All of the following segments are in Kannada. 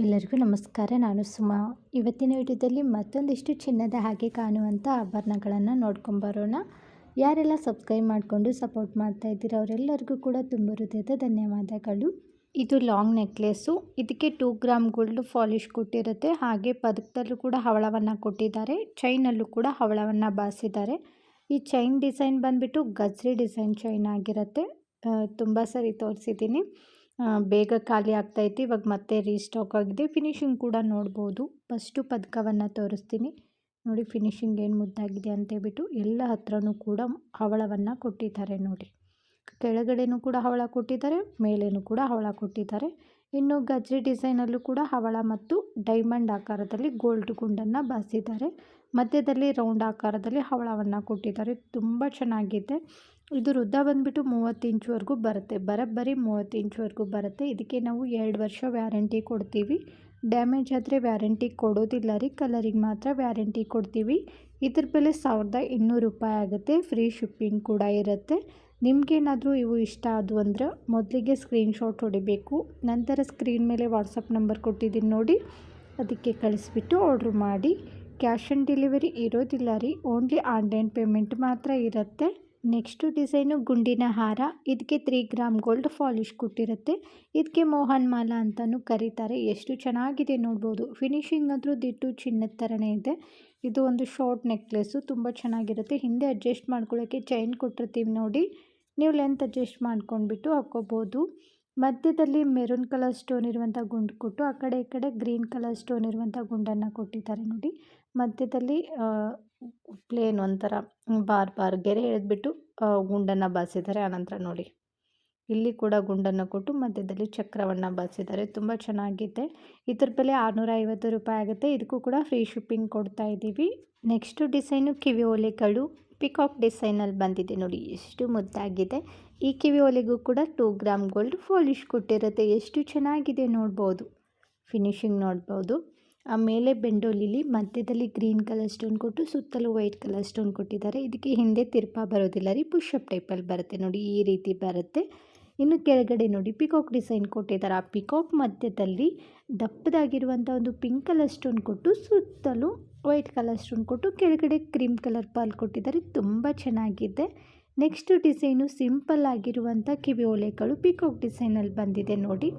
ಎಲ್ಲರಿಗೂ ನಮಸ್ಕಾರ. ನಾನು ಸುಮಾ. ಇವತ್ತಿನ ವಿಡಿಯೋದಲ್ಲಿ ಮತ್ತೊಂದಿಷ್ಟು ಚಿನ್ನದ ಹಾಗೆ ಕಾಣುವಂಥ ಆಭರಣಗಳನ್ನು ನೋಡ್ಕೊಂಬರೋಣ ಯಾರೆಲ್ಲ ಸಬ್ಸ್ಕ್ರೈಬ್ ಮಾಡಿಕೊಂಡು ಸಪೋರ್ಟ್ ಮಾಡ್ತಾ ಇದ್ದೀರ ಅವರೆಲ್ಲರಿಗೂ ಕೂಡ ತುಂಬ ಹೃದಯದ ಧನ್ಯವಾದಗಳು. ಇದು ಲಾಂಗ್ ನೆಕ್ಲೆಸ್ಸು. ಇದಕ್ಕೆ ಟೂ ಗ್ರಾಮ್ ಗೋಲ್ಡ್ ಫಾಲಿಶ್ ಕೊಟ್ಟಿರುತ್ತೆ. ಹಾಗೆ ಪದಕದಲ್ಲೂ ಕೂಡ ಹವಳವನ್ನು ಕೊಟ್ಟಿದ್ದಾರೆ. ಚೈನಲ್ಲೂ ಕೂಡ ಹವಳವನ್ನು ಬಾಸಿದ್ದಾರೆ ಈ ಚೈನ್ ಡಿಸೈನ್ ಬಂದುಬಿಟ್ಟು ಗಜ್ರಿ ಡಿಸೈನ್ ಚೈನ್ ಆಗಿರುತ್ತೆ. ತುಂಬ ಸರಿ ತೋರಿಸಿದ್ದೀನಿ. ಬೇಗ ಖಾಲಿ ಆಗ್ತಾಯಿತ್ತು ಇವಾಗ ಮತ್ತೆ ರೀಸ್ಟಾಕ್ ಆಗಿದೆ. ಫಿನಿಶಿಂಗ್ ಕೂಡ ನೋಡ್ಬೋದು. ಫಸ್ಟು ಪದಕವನ್ನು ತೋರಿಸ್ತೀನಿ. ನೋಡಿ, ಫಿನಿಶಿಂಗ್ ಏನು ಮುದ್ದಾಗಿದೆ ಅಂತೇಳ್ಬಿಟ್ಟು ಎಲ್ಲ ಹತ್ರನೂ ಕೂಡ ಹವಳವನ್ನು ಕೊಟ್ಟಿದ್ದಾರೆ ನೋಡಿ. ಕೆಳಗಡೆನೂ ಕೂಡ ಹವಳ ಕೊಟ್ಟಿದ್ದಾರೆ, ಮೇಲೇನೂ ಕೂಡ ಹವಳ ಕೊಟ್ಟಿದ್ದಾರೆ. ಇನ್ನು ಗಜ್ರಿ ಡಿಸೈನಲ್ಲೂ ಕೂಡ ಹವಳ ಮತ್ತು ಡೈಮಂಡ್ ಆಕಾರದಲ್ಲಿ ಗೋಲ್ಡ್ ಗುಂಡನ್ನು ಬಾಸಿದ್ದಾರೆ. ಮಧ್ಯದಲ್ಲಿ ರೌಂಡ್ ಆಕಾರದಲ್ಲಿ ಹವಳವನ್ನು ಕೊಟ್ಟಿದ್ದಾರೆ. ತುಂಬ ಚೆನ್ನಾಗಿದೆ. ಇದು ವೃದ್ಧ ಬಂದುಬಿಟ್ಟು ಮೂವತ್ತು ಇಂಚುವರೆಗೂ ಬರುತ್ತೆ. ಬರೋಬ್ಬರಿ ಮೂವತ್ತು ಇಂಚುವರೆಗೂ ಬರುತ್ತೆ. ಇದಕ್ಕೆ ನಾವು ಎರಡು ವರ್ಷ ವ್ಯಾರಂಟಿ ಕೊಡ್ತೀವಿ. ಡ್ಯಾಮೇಜ್ ಆದರೆ ವ್ಯಾರಂಟಿ ಕೊಡೋದಿಲ್ಲ ರೀ. ಕಲರಿಗೆ ಮಾತ್ರ ವ್ಯಾರಂಟಿ ಕೊಡ್ತೀವಿ. ಇದ್ರ ಬೆಲೆ ಸಾವಿರದ ಇನ್ನೂರು ರೂಪಾಯಿ ಆಗುತ್ತೆ. ಫ್ರೀ ಶಿಪ್ಪಿಂಗ್ ಕೂಡ ಇರುತ್ತೆ. ನಿಮಗೇನಾದರೂ ಇವು ಇಷ್ಟ ಆದವು ಅಂದರೆ ಮೊದಲಿಗೆ ಸ್ಕ್ರೀನ್ಶಾಟ್ ಹೊಡಿಬೇಕು. ನಂತರ ಸ್ಕ್ರೀನ್ ಮೇಲೆ ವಾಟ್ಸಪ್ ನಂಬರ್ ಕೊಟ್ಟಿದ್ದೀನಿ ನೋಡಿ. ಅದಕ್ಕೆ ಕಳಿಸ್ಬಿಟ್ಟು ಆರ್ಡ್ರ್ ಮಾಡಿ. ಕ್ಯಾಶ್ ಆನ್ ಡೆಲಿವರಿ ಇರೋದಿಲ್ಲ ರೀ. ಓನ್ಲಿ ಆನ್ಲೈನ್ ಪೇಮೆಂಟ್ ಮಾತ್ರ ಇರುತ್ತೆ. ನೆಕ್ಸ್ಟು ಡಿಸೈನು ಗುಂಡಿನ ಹಾರ. ಇದಕ್ಕೆ ತ್ರೀ ಗ್ರಾಮ್ ಗೋಲ್ಡ್ ಫಾಲಿಶ್ ಕೊಟ್ಟಿರುತ್ತೆ. ಇದಕ್ಕೆ ಮೋಹನ್ ಮಾಲಾ ಅಂತಲೂ ಕರೀತಾರೆ. ಎಷ್ಟು ಚೆನ್ನಾಗಿದೆ ನೋಡ್ಬೋದು. ಫಿನಿಶಿಂಗ್ ಆದರೂ ದಿಟ್ಟು ಚಿನ್ನದ ಥರನೇ ಇದೆ. ಇದು ಒಂದು ಶಾರ್ಟ್ ನೆಕ್ಲೆಸ್ಸು. ತುಂಬ ಚೆನ್ನಾಗಿರುತ್ತೆ. ಹಿಂದೆ ಅಡ್ಜಸ್ಟ್ ಮಾಡ್ಕೊಳ್ಳೋಕ್ಕೆ ಚೈನ್ ಕೊಟ್ಟಿರ್ತೀವಿ ನೋಡಿ. ನೀವು ಲೆಂತ್ ಅಡ್ಜಸ್ಟ್ ಮಾಡ್ಕೊಂಡ್ಬಿಟ್ಟು ಹಾಕ್ಕೋಬೋದು. ಮಧ್ಯದಲ್ಲಿ ಮೆರೂನ್ ಕಲರ್ ಸ್ಟೋನ್ ಇರುವಂಥ ಗುಂಡು ಕೊಟ್ಟು, ಆ ಕಡೆ ಈ ಕಡೆ ಗ್ರೀನ್ ಕಲರ್ ಸ್ಟೋನ್ ಇರುವಂಥ ಗುಂಡನ್ನು ಕೊಟ್ಟಿದ್ದಾರೆ ನೋಡಿ. ಮಧ್ಯದಲ್ಲಿ ಪ್ಲೇನ್ ಒಂಥರ ಬಾರ್ ಬಾರ್ ಗೆರೆ ಎಳೆದ್ಬಿಟ್ಟು ಗುಂಡನ್ನು ಬಾಸಿದ್ದಾರೆ ಆನಂತರ ನೋಡಿ. ಇಲ್ಲಿ ಕೂಡ ಗುಂಡನ್ನು ಕೊಟ್ಟು ಮಧ್ಯದಲ್ಲಿ ಚಕ್ರವನ್ನು ಬಾಸಿದ್ದಾರೆ ತುಂಬ ಚೆನ್ನಾಗಿದೆ. ಇದ್ರ ಬೆಲೆ ಆರುನೂರ ಐವತ್ತು ರೂಪಾಯಿ ಆಗುತ್ತೆ. ಇದಕ್ಕೂ ಕೂಡ ಫ್ರೀ ಶಿಪ್ಪಿಂಗ್ ಕೊಡ್ತಾ ಇದ್ದೀವಿ. ನೆಕ್ಸ್ಟು ಡಿಸೈನು ಕಿವಿ ಓಲೆಗಳು. ಪಿಕಾಕ್ ಡಿಸೈನಲ್ಲಿ ಬಂದಿದೆ ನೋಡಿ. ಎಷ್ಟು ಮುದ್ದಾಗಿದೆ. ಈ ಕಿವಿ ಓಲೆಗೂ ಕೂಡ ಟೂ ಗ್ರಾಮ್ ಗೋಲ್ಡ್ ಫಾಲಿಶ್ ಕೊಟ್ಟಿರುತ್ತೆ. ಎಷ್ಟು ಚೆನ್ನಾಗಿದೆ ನೋಡ್ಬೋದು. ಫಿನಿಶಿಂಗ್ ನೋಡ್ಬೋದು. ಆಮೇಲೆ ಬೆಂಡೋಲಿಲಿ, ಮಧ್ಯದಲ್ಲಿ ಗ್ರೀನ್ ಕಲರ್ ಸ್ಟೋನ್ ಕೊಟ್ಟು ಸುತ್ತಲೂ ವೈಟ್ ಕಲರ್ ಸ್ಟೋನ್ ಕೊಟ್ಟಿದ್ದಾರೆ. ಇದಕ್ಕೆ ಹಿಂದೆ ತಿರ್ಪ ಬರೋದಿಲ್ಲ ರೀ ಪುಷಪ್ ಟೈಪಲ್ಲಿ ಬರುತ್ತೆ ನೋಡಿ, ಈ ರೀತಿ ಬರುತ್ತೆ. ಇನ್ನು ಕೆಳಗಡೆ ನೋಡಿ, ಪಿಕಾಕ್ ಡಿಸೈನ್ ಕೊಟ್ಟಿದ್ದಾರೆ. ಆ ಪಿಕಾಕ್ ಮಧ್ಯದಲ್ಲಿ ದಪ್ಪದಾಗಿರುವಂಥ ಒಂದು ಪಿಂಕ್ ಕಲರ್ ಸ್ಟೋನ್ ಕೊಟ್ಟು ಸುತ್ತಲೂ ವೈಟ್ ಕಲರ್ ಸ್ಟೋನ್ ಕೊಟ್ಟು ಕೆಳಗಡೆ ಕ್ರೀಮ್ ಕಲರ್ ಪಾಲ್ ಕೊಟ್ಟಿದ್ದಾರೆ. ತುಂಬ ಚೆನ್ನಾಗಿದೆ. ನೆಕ್ಸ್ಟ್ ಡಿಸೈನು ಸಿಂಪಲ್ ಆಗಿರುವಂಥ ಕಿವಿ ಓಲೆಗಳು ಪಿಕಾಕ್ ಡಿಸೈನಲ್ಲಿ ಬಂದಿದೆ ನೋಡಿ.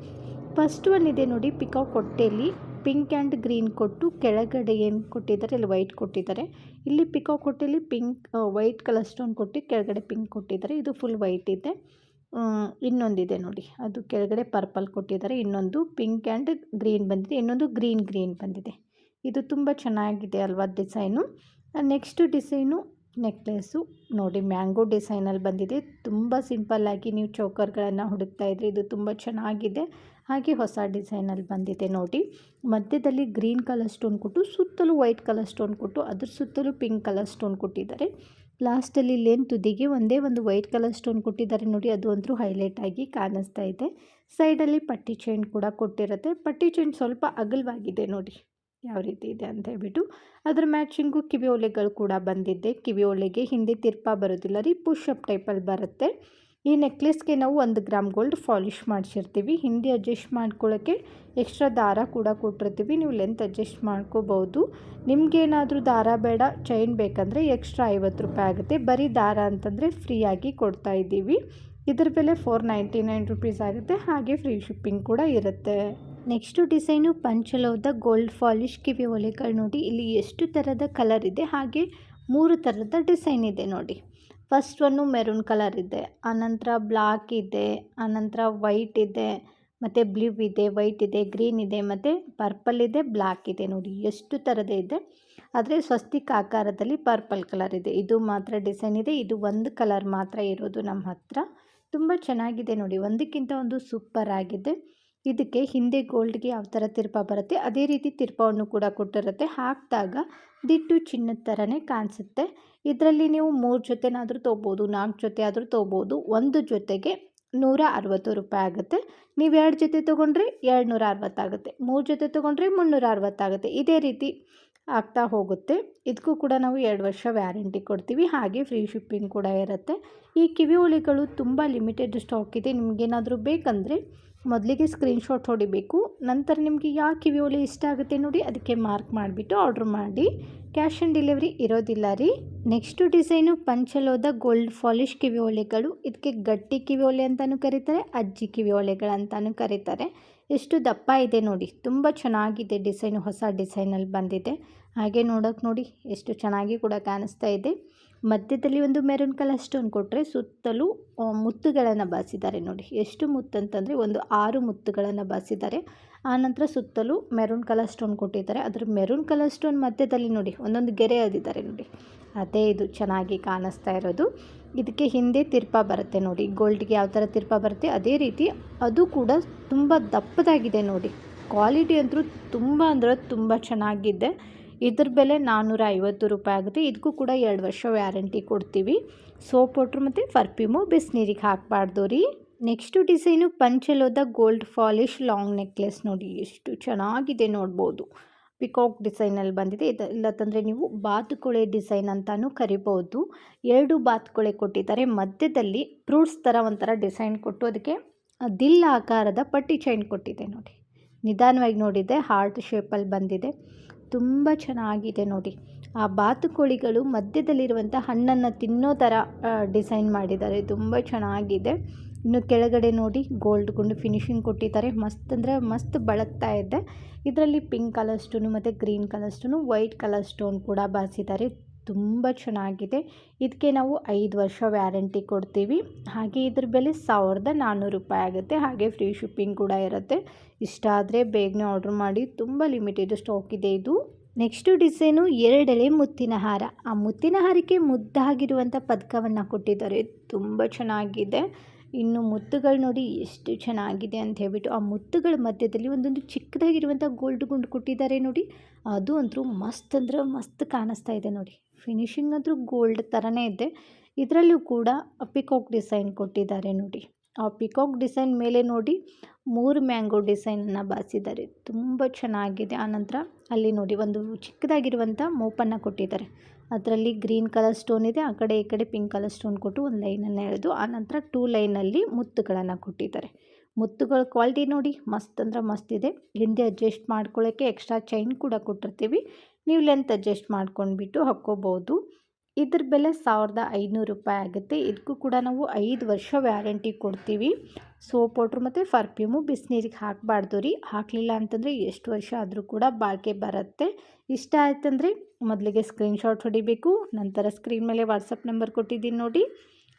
ಫಸ್ಟ್ ಒನ್ ಇದೆ ನೋಡಿ, ಪಿಕಾಕ್ ಹೊಟ್ಟೆಯಲ್ಲಿ ಪಿಂಕ್ ಆ್ಯಂಡ್ ಗ್ರೀನ್ ಕೊಟ್ಟು ಕೆಳಗಡೆ ಏನು ಕೊಟ್ಟಿದ್ದಾರೆ, ಇಲ್ಲಿ ವೈಟ್ ಕೊಟ್ಟಿದ್ದಾರೆ. ಇಲ್ಲಿ ಪಿಕೋ ಕೊಟ್ಟಿಲ್ಲಿ ಪಿಂಕ್ ವೈಟ್ ಕಲರ್ ಸ್ಟೋನ್ ಕೊಟ್ಟು ಕೆಳಗಡೆ ಪಿಂಕ್ ಕೊಟ್ಟಿದ್ದಾರೆ. ಇದು ಫುಲ್ ವೈಟ್ ಇದೆ. ಇನ್ನೊಂದಿದೆ ನೋಡಿ. ಅದು ಕೆಳಗಡೆ ಪರ್ಪಲ್ ಕೊಟ್ಟಿದ್ದಾರೆ. ಇನ್ನೊಂದು ಪಿಂಕ್ ಆ್ಯಂಡ್ ಗ್ರೀನ್ ಬಂದಿದೆ. ಇನ್ನೊಂದು ಗ್ರೀನ್ ಗ್ರೀನ್ ಬಂದಿದೆ. ಇದು ತುಂಬ ಚೆನ್ನಾಗಿದೆ ಅಲ್ವಾ ಡಿಸೈನು. ನೆಕ್ಸ್ಟ್ ಡಿಸೈನು ನೆಕ್ಲೆಸ್ಸು ನೋಡಿ ಮ್ಯಾಂಗೋ ಡಿಸೈನಲ್ಲಿ ಬಂದಿದೆ. ತುಂಬ ಸಿಂಪಲ್ಲಾಗಿ ನೀವು ಚೌಕರ್ಗಳನ್ನು ಹುಡುಕ್ತಾ ಇದ್ರಿ ಇದು ತುಂಬ ಚೆನ್ನಾಗಿದೆ. ಹಾಗೆ ಹೊಸ ಡಿಸೈನಲ್ಲಿ ಬಂದಿದೆ ನೋಡಿ. ಮಧ್ಯದಲ್ಲಿ ಗ್ರೀನ್ ಕಲರ್ ಸ್ಟೋನ್ ಕೊಟ್ಟು, ಸುತ್ತಲೂ ವೈಟ್ ಕಲರ್ ಸ್ಟೋನ್ ಕೊಟ್ಟು, ಅದ್ರ ಸುತ್ತಲೂ ಪಿಂಕ್ ಕಲರ್ ಸ್ಟೋನ್ ಕೊಟ್ಟಿದ್ದಾರೆ. ಲಾಸ್ಟಲ್ಲಿ ಲೇನ್ ತುದಿಗೆ ಒಂದೇ ಒಂದು ವೈಟ್ ಕಲರ್ ಸ್ಟೋನ್ ಕೊಟ್ಟಿದ್ದಾರೆ ನೋಡಿ, ಅದು ಅಂತೂ ಹೈಲೈಟ್ ಆಗಿ ಕಾಣಿಸ್ತಾ ಇದೆ. ಸೈಡಲ್ಲಿ ಪಟ್ಟಿ ಚೈನ್ ಕೂಡ ಕೊಟ್ಟಿರುತ್ತೆ. ಪಟ್ಟಿ ಚೈನ್ ಸ್ವಲ್ಪ ಅಗಲವಾಗಿದೆ ನೋಡಿ, ಯಾವ ರೀತಿ ಇದೆ ಅಂತ ಹೇಳ್ಬಿಟ್ಟು. ಅದರ ಮ್ಯಾಚಿಂಗು ಕಿವಿ ಒಲೆಗಳು ಕೂಡ ಬಂದಿದ್ದೆ ಕಿವಿ ಹಿಂದೆ ತಿರ್ಪಾ ಬರೋದಿಲ್ಲ ರೀ ಅಪ್ ಟೈಪಲ್ಲಿ ಬರುತ್ತೆ. ಈ ನೆಕ್ಲೆಸ್ಗೆ ನಾವು ಒಂದು ಗ್ರಾಮ್ ಗೋಲ್ಡ್ ಫಾಲಿಶ್ ಮಾಡಿಸಿರ್ತೀವಿ. ಹಿಂಡಿ ಅಡ್ಜಸ್ಟ್ ಮಾಡ್ಕೊಳ್ಳೋಕ್ಕೆ ಎಕ್ಸ್ಟ್ರಾ ದಾರ ಕೂಡ ಕೊಟ್ಟಿರ್ತೀವಿ. ನೀವು ಲೆಂತ್ ಅಡ್ಜಸ್ಟ್ ಮಾಡ್ಕೋಬೋದು. ನಿಮಗೇನಾದರೂ ದಾರ ಬೇಡ, ಚೈನ್ ಬೇಕಂದರೆ ಎಕ್ಸ್ಟ್ರಾ ಐವತ್ತು ರೂಪಾಯಿ ಆಗುತ್ತೆ. ಬರೀ ದಾರ ಅಂತಂದರೆ ಫ್ರೀಯಾಗಿ ಕೊಡ್ತಾ ಇದ್ದೀವಿ. ಇದ್ರ ಬೆಲೆ ಫೋರ್ ನೈಂಟಿ ನೈನ್ ರುಪೀಸ್ ಆಗುತ್ತೆ. ಹಾಗೆ ಫ್ರೀ ಶಿಪ್ಪಿಂಗ್ ಕೂಡ ಇರುತ್ತೆ. ನೆಕ್ಸ್ಟು ಡಿಸೈನು ಪಂಚಲೋದ ಗೋಲ್ಡ್ ಫಾಲಿಶ್ ಕಿವಿ ಒಲೆಗಳು ನೋಡಿ. ಇಲ್ಲಿ ಎಷ್ಟು ಥರದ ಕಲರ್ ಇದೆ. ಹಾಗೆ ಮೂರು ಥರದ ಡಿಸೈನ್ ಇದೆ ನೋಡಿ. ಫಸ್ಟ್ ಒನ್ನು ಮೆರೂನ್ ಕಲರ್ ಇದೆ. ಆನಂತರ ಬ್ಲಾಕ್ ಇದೆ ಆನಂತರ ವೈಟ್ ಇದೆ, ಮತ್ತು ಬ್ಲೂ ಇದೆ ವೈಟ್ ಇದೆ ಗ್ರೀನ್ ಇದೆ, ಮತ್ತು ಪರ್ಪಲ್ ಇದೆ ಬ್ಲ್ಯಾಕ್ ಇದೆ ನೋಡಿ. ಎಷ್ಟು ಥರದ ಇದೆ. ಆದರೆ ಸ್ವಸ್ತಿಕ್ ಆಕಾರದಲ್ಲಿ ಪರ್ಪಲ್ ಕಲರ್ ಇದೆ. ಇದು ಮಾತ್ರ ಡಿಸೈನ್ ಇದೆ. ಇದು ಒಂದು ಕಲರ್ ಮಾತ್ರ ಇರೋದು ನಮ್ಮ ಹತ್ರ. ತುಂಬ ಚೆನ್ನಾಗಿದೆ ನೋಡಿ. ಒಂದಕ್ಕಿಂತ ಒಂದು ಸೂಪರ್ ಆಗಿದೆ. ಇದಕ್ಕೆ ಹಿಂದೆ ಗೋಲ್ಡ್ಗೆ ಯಾವ ಥರ ತಿರ್ಪ ಬರುತ್ತೆ? ಅದೇ ರೀತಿ ತಿರ್ಪವನ್ನು ಕೂಡ ಕೊಟ್ಟಿರುತ್ತೆ. ಹಾಕಿದಾಗ ದಿಟ್ಟು ಚಿನ್ನದ ಥರನೇ ಕಾಣಿಸುತ್ತೆ. ಇದರಲ್ಲಿ ನೀವು ಮೂರು ಜೊತೆನಾದರೂ ತೊಗೋಬೋದು, ನಾಲ್ಕು ಜೊತೆ ಆದರೂ ತೊಗೋಬೋದು. ಒಂದು ಜೊತೆಗೆ ನೂರ ಅರವತ್ತು ರೂಪಾಯಿ ಆಗುತ್ತೆ. ನೀವು ಎರಡು ಜೊತೆ ತೊಗೊಂಡ್ರೆ ಎರಡು ನೂರ ಅರವತ್ತಾಗುತ್ತೆ ಮೂರು ಜೊತೆ ತೊಗೊಂಡ್ರೆ ಮುನ್ನೂರ ಅರವತ್ತಾಗುತ್ತೆ ಇದೇ ರೀತಿ ಆಗ್ತಾ ಹೋಗುತ್ತೆ. ಇದಕ್ಕೂ ಕೂಡ ನಾವು ಎರಡು ವರ್ಷ ವ್ಯಾರಂಟಿ ಕೊಡ್ತೀವಿ. ಹಾಗೆ ಫ್ರೀ ಶಿಪ್ಪಿಂಗ್ ಕೂಡ ಇರುತ್ತೆ. ಈ ಕಿವಿ ಹುಳಿಗಳು ತುಂಬ ಲಿಮಿಟೆಡ್ ಸ್ಟಾಕ್ ಇದೆ. ನಿಮಗೇನಾದರೂ ಬೇಕಂದರೆ ಮೊದಲಿಗೆ ಸ್ಕ್ರೀನ್ಶಾಟ್ ಹೊಡಿಬೇಕು, ನಂತರ ನಿಮಗೆ ಯಾವ ಕಿವಿ ಓಲೆ ಇಷ್ಟ ಆಗುತ್ತೆ ನೋಡಿ ಅದಕ್ಕೆ ಮಾರ್ಕ್ ಮಾಡಿಬಿಟ್ಟು ಆರ್ಡ್ರ್ ಮಾಡಿ. ಕ್ಯಾಶ್ ಆನ್ ಡೆಲಿವರಿ ಇರೋದಿಲ್ಲ ರೀ. ನೆಕ್ಸ್ಟು ಡಿಸೈನು ಪಂಚಲೋದ ಗೋಲ್ಡ್ ಫಾಲಿಶ್ ಕಿವಿ ಓಲೆಗಳು ಇದಕ್ಕೆ ಗಟ್ಟಿ ಕಿವಿ ಓಲೆ ಅಂತಲೂ ಕರೀತಾರೆ, ಅಜ್ಜಿ ಕಿವಿ ಓಲೆಗಳಂತಲೂ ಕರೀತಾರೆ. ಎಷ್ಟು ದಪ್ಪ ಇದೆ ನೋಡಿ. ತುಂಬ ಚೆನ್ನಾಗಿದೆ ಡಿಸೈನು ಹೊಸ ಡಿಸೈನಲ್ಲಿ ಬಂದಿದೆ. ಹಾಗೆ ನೋಡೋಕೆ ನೋಡಿ, ಎಷ್ಟು ಚೆನ್ನಾಗಿ ಕೂಡ ಕಾಣಿಸ್ತಾ ಇದೆ. ಮಧ್ಯದಲ್ಲಿ ಒಂದು ಮೆರೂನ್ ಕಲರ್ ಸ್ಟೋನ್ ಕೊಟ್ಟರೆ ಸುತ್ತಲೂ ಮುತ್ತುಗಳನ್ನು ಬಾಸಿದ್ದಾರೆ ನೋಡಿ. ಎಷ್ಟು ಮುತ್ತು ಅಂತಂದರೆ ಒಂದು ಆರು ಮುತ್ತುಗಳನ್ನು ಬಾಸಿದ್ದಾರೆ ಆನಂತರ ಸುತ್ತಲೂ ಮೆರೂನ್ ಕಲರ್ ಸ್ಟೋನ್ ಕೊಟ್ಟಿದ್ದಾರೆ. ಅದರ ಮೆರೂನ್ ಕಲರ್ ಸ್ಟೋನ್ ಮಧ್ಯದಲ್ಲಿ ನೋಡಿ, ಒಂದೊಂದು ಗೆರೆ ಅದಿದ್ದಾರೆ ನೋಡಿ. ಅದೇ ಇದು ಚೆನ್ನಾಗಿ ಕಾಣಿಸ್ತಾ ಇರೋದು. ಇದಕ್ಕೆ ಹಿಂದೆ ತಿರ್ಪ ಬರುತ್ತೆ ನೋಡಿ. ಗೋಲ್ಡ್ಗೆ ಯಾವ ಥರ ತಿರ್ಪ ಬರುತ್ತೆ, ಅದೇ ರೀತಿ ಅದು ಕೂಡ ತುಂಬ ದಪ್ಪದಾಗಿದೆ ನೋಡಿ. ಕ್ವಾಲಿಟಿ ಅಂತೂ ತುಂಬ ಅಂದರೆ ತುಂಬ ಚೆನ್ನಾಗಿದೆ. ಇದ್ರ ಬೆಲೆ ನಾನ್ನೂರ ಐವತ್ತು ರೂಪಾಯಿ ಆಗುತ್ತೆ. ಇದಕ್ಕೂ ಕೂಡ ಎರಡು ವರ್ಷ ವ್ಯಾರಂಟಿ ಕೊಡ್ತೀವಿ. ಸೋಪ್ ವಾಟ್ರ್ ಮತ್ತು ಪರ್ಫ್ಯೂಮು ಬಿಸಿನೀರಿಗೆ ಹಾಕಬಾರ್ದು ರೀ. ನೆಕ್ಸ್ಟು ಡಿಸೈನು ಪಂಚಲೋದ ಗೋಲ್ಡ್ ಫಾಲಿಶ್ ಲಾಂಗ್ ನೆಕ್ಲೆಸ್ ನೋಡಿ, ಎಷ್ಟು ಚೆನ್ನಾಗಿದೆ ನೋಡ್ಬೋದು. ಪಿಕಾಕ್ ಡಿಸೈನಲ್ಲಿ ಬಂದಿದೆ. ಇದು ಇಲ್ಲತ್ತಂದರೆ ನೀವು ಬಾತುಕೋಳೆ ಡಿಸೈನ್ ಅಂತಲೂ ಕರಿಬೋದು. ಎರಡು ಬಾತುಕೋಳೆ ಕೊಟ್ಟಿದ್ದಾರೆ. ಮಧ್ಯದಲ್ಲಿ ಫ್ರೂಟ್ಸ್ ಥರ ಒಂಥರ ಡಿಸೈನ್ ಕೊಟ್ಟು ಅದಕ್ಕೆ ದಿಲ್ ಆಕಾರದ ಪಟ್ಟಿ ಚೈನ್ ಕೊಟ್ಟಿದೆ ನೋಡಿ. ನಿಧಾನವಾಗಿ ನೋಡಿದೆ ಹಾರ್ಟ್ ಶೇಪಲ್ಲಿ ಬಂದಿದೆ. ತುಂಬ ಚೆನ್ನಾಗಿದೆ ನೋಡಿ. ಆ ಬಾತುಕೋಳಿಗಳು ಮಧ್ಯದಲ್ಲಿರುವಂಥ ಹಣ್ಣನ್ನು ತಿನ್ನೋ ಥರ ಡಿಸೈನ್ ಮಾಡಿದ್ದಾರೆ. ತುಂಬ ಚೆನ್ನಾಗಿದೆ. ಇನ್ನು ಕೆಳಗಡೆ ನೋಡಿ, ಗೋಲ್ಡ್ ಗುಂಡು ಫಿನಿಶಿಂಗ್ ಕೊಟ್ಟಿದ್ದಾರೆ. ಮಸ್ತ್ ಅಂದರೆ ಮಸ್ತ್ ಬಳಗ್ತಾ ಇದೆ. ಇದರಲ್ಲಿ ಪಿಂಕ್ ಕಲರ್ ಸ್ಟೋನು ಮತ್ತು green colour stone white colour stone ಕೂಡ ಬಾರಿಸಿದ್ದಾರೆ. ತುಂಬ ಚೆನ್ನಾಗಿದೆ. ಇದಕ್ಕೆ ನಾವು ಐದು ವರ್ಷ ವ್ಯಾರಂಟಿ ಕೊಡ್ತೀವಿ. ಹಾಗೆ ಇದ್ರ ಬೆಲೆ ಸಾವಿರದ ನಾನ್ನೂರು ರೂಪಾಯಿ ಆಗುತ್ತೆ. ಹಾಗೆ ಫ್ರೀ ಶಿಪ್ಪಿಂಗ್ ಕೂಡ ಇರುತ್ತೆ. ಇಷ್ಟ ಆದರೆ ಬೇಗನೆ ಆರ್ಡ್ರ್ ಮಾಡಿ. ತುಂಬ ಲಿಮಿಟೆಡ್ ಸ್ಟಾಕ್ ಇದೆ ಇದು. ನೆಕ್ಸ್ಟು ಡಿಸೈನು ಎರಡೆಳೆ ಮುತ್ತಿನ ಹಾರ. ಆ ಮುತ್ತಿನ ಹಾರಕ್ಕೆ ಮುದ್ದಾಗಿರುವಂಥ ಪದಕವನ್ನು ಕೊಟ್ಟಿದ್ದಾರೆ. ತುಂಬ ಚೆನ್ನಾಗಿದೆ. ಇನ್ನು ಮುತ್ತುಗಳು ನೋಡಿ ಎಷ್ಟು ಚೆನ್ನಾಗಿದೆ ಅಂತ ಹೇಳ್ಬಿಟ್ಟು ಆ ಮುತ್ತುಗಳ ಮಧ್ಯದಲ್ಲಿ ಒಂದೊಂದು ಚಿಕ್ಕದಾಗಿರುವಂಥ ಗೋಲ್ಡ್ ಗುಂಡು ಕೊಟ್ಟಿದ್ದಾರೆ ನೋಡಿ. ಅದು ಅಂತೂ ಮಸ್ತ್ ಅಂದ್ರೆ ಮಸ್ತ್ ಕಾಣಿಸ್ತಾ ಇದೆ ನೋಡಿ. ಫಿನಿಶಿಂಗ್ ಆದರೂ ಗೋಲ್ಡ್ ಥರನೇ ಇದೆ. ಇದರಲ್ಲೂ ಕೂಡ ಪಿಕಾಕ್ ಡಿಸೈನ್ ಕೊಟ್ಟಿದ್ದಾರೆ ನೋಡಿ. ಆ ಪಿಕಾಕ್ ಡಿಸೈನ್ ಮೇಲೆ ನೋಡಿ ಮೂರು ಮ್ಯಾಂಗೋ ಡಿಸೈನನ್ನು ಬಾಸಿದ್ದಾರೆ ತುಂಬ ಚೆನ್ನಾಗಿದೆ. ಆನಂತರ ಅಲ್ಲಿ ನೋಡಿ ಒಂದು ಚಿಕ್ಕದಾಗಿರುವಂಥ ಮೋಪನ್ನು ಕೊಟ್ಟಿದ್ದಾರೆ. ಅದರಲ್ಲಿ ಗ್ರೀನ್ ಕಲರ್ ಸ್ಟೋನ್ ಇದೆ. ಆ ಕಡೆ, ಈ ಕಡೆ ಪಿಂಕ್ ಕಲರ್ ಸ್ಟೋನ್ ಕೊಟ್ಟು ಒಂದು ಲೈನನ್ನು ಎಳೆದು ಆನಂತರ ಟೂ ಲೈನಲ್ಲಿ ಮುತ್ತುಗಳನ್ನು ಕೊಟ್ಟಿದ್ದಾರೆ. ಮುತ್ತುಗಳ ಕ್ವಾಲಿಟಿ ನೋಡಿ ಮಸ್ತ್ ಅಂದ್ರೆ ಮಸ್ತ್ ಇದೆ. ಹಿಂದೆ ಅಡ್ಜಸ್ಟ್ ಮಾಡ್ಕೊಳ್ಳೋಕ್ಕೆ ಎಕ್ಸ್ಟ್ರಾ ಚೈನ್ ಕೂಡ ಕೊಟ್ಟಿರ್ತೀವಿ. ನೀವು ಲೆಂತ್ ಅಡ್ಜಸ್ಟ್ ಮಾಡ್ಕೊಂಡ್ಬಿಟ್ಟು ಹಾಕ್ಕೋಬೋದು. ಇದ್ರ ಬೆಲೆ ಸಾವಿರದ ಐನೂರು ರೂಪಾಯಿ ಆಗುತ್ತೆ. ಇದಕ್ಕೂ ಕೂಡ ನಾವು ಐದು ವರ್ಷ ವ್ಯಾರಂಟಿ ಕೊಡ್ತೀವಿ. ಸೋಪ್ ಪೌಡ್ರ್ ಮತ್ತು ಪರ್ಫ್ಯೂಮು ಬಿಸಿನೀರಿಗೆ ಹಾಕಬಾರ್ದು ರೀ. ಹಾಕಲಿಲ್ಲ ಅಂತಂದರೆ ಎಷ್ಟು ವರ್ಷ ಆದರೂ ಕೂಡ ಬಾಳಿಕೆ ಬರುತ್ತೆ. ಇಷ್ಟ ಆಯ್ತಂದರೆ ಮೊದಲಿಗೆ ಸ್ಕ್ರೀನ್ಶಾಟ್ ಹೊಡಿಬೇಕು. ನಂತರ ಸ್ಕ್ರೀನ್ ಮೇಲೆ ವಾಟ್ಸಪ್ ನಂಬರ್ ಕೊಟ್ಟಿದ್ದೀನಿ ನೋಡಿ.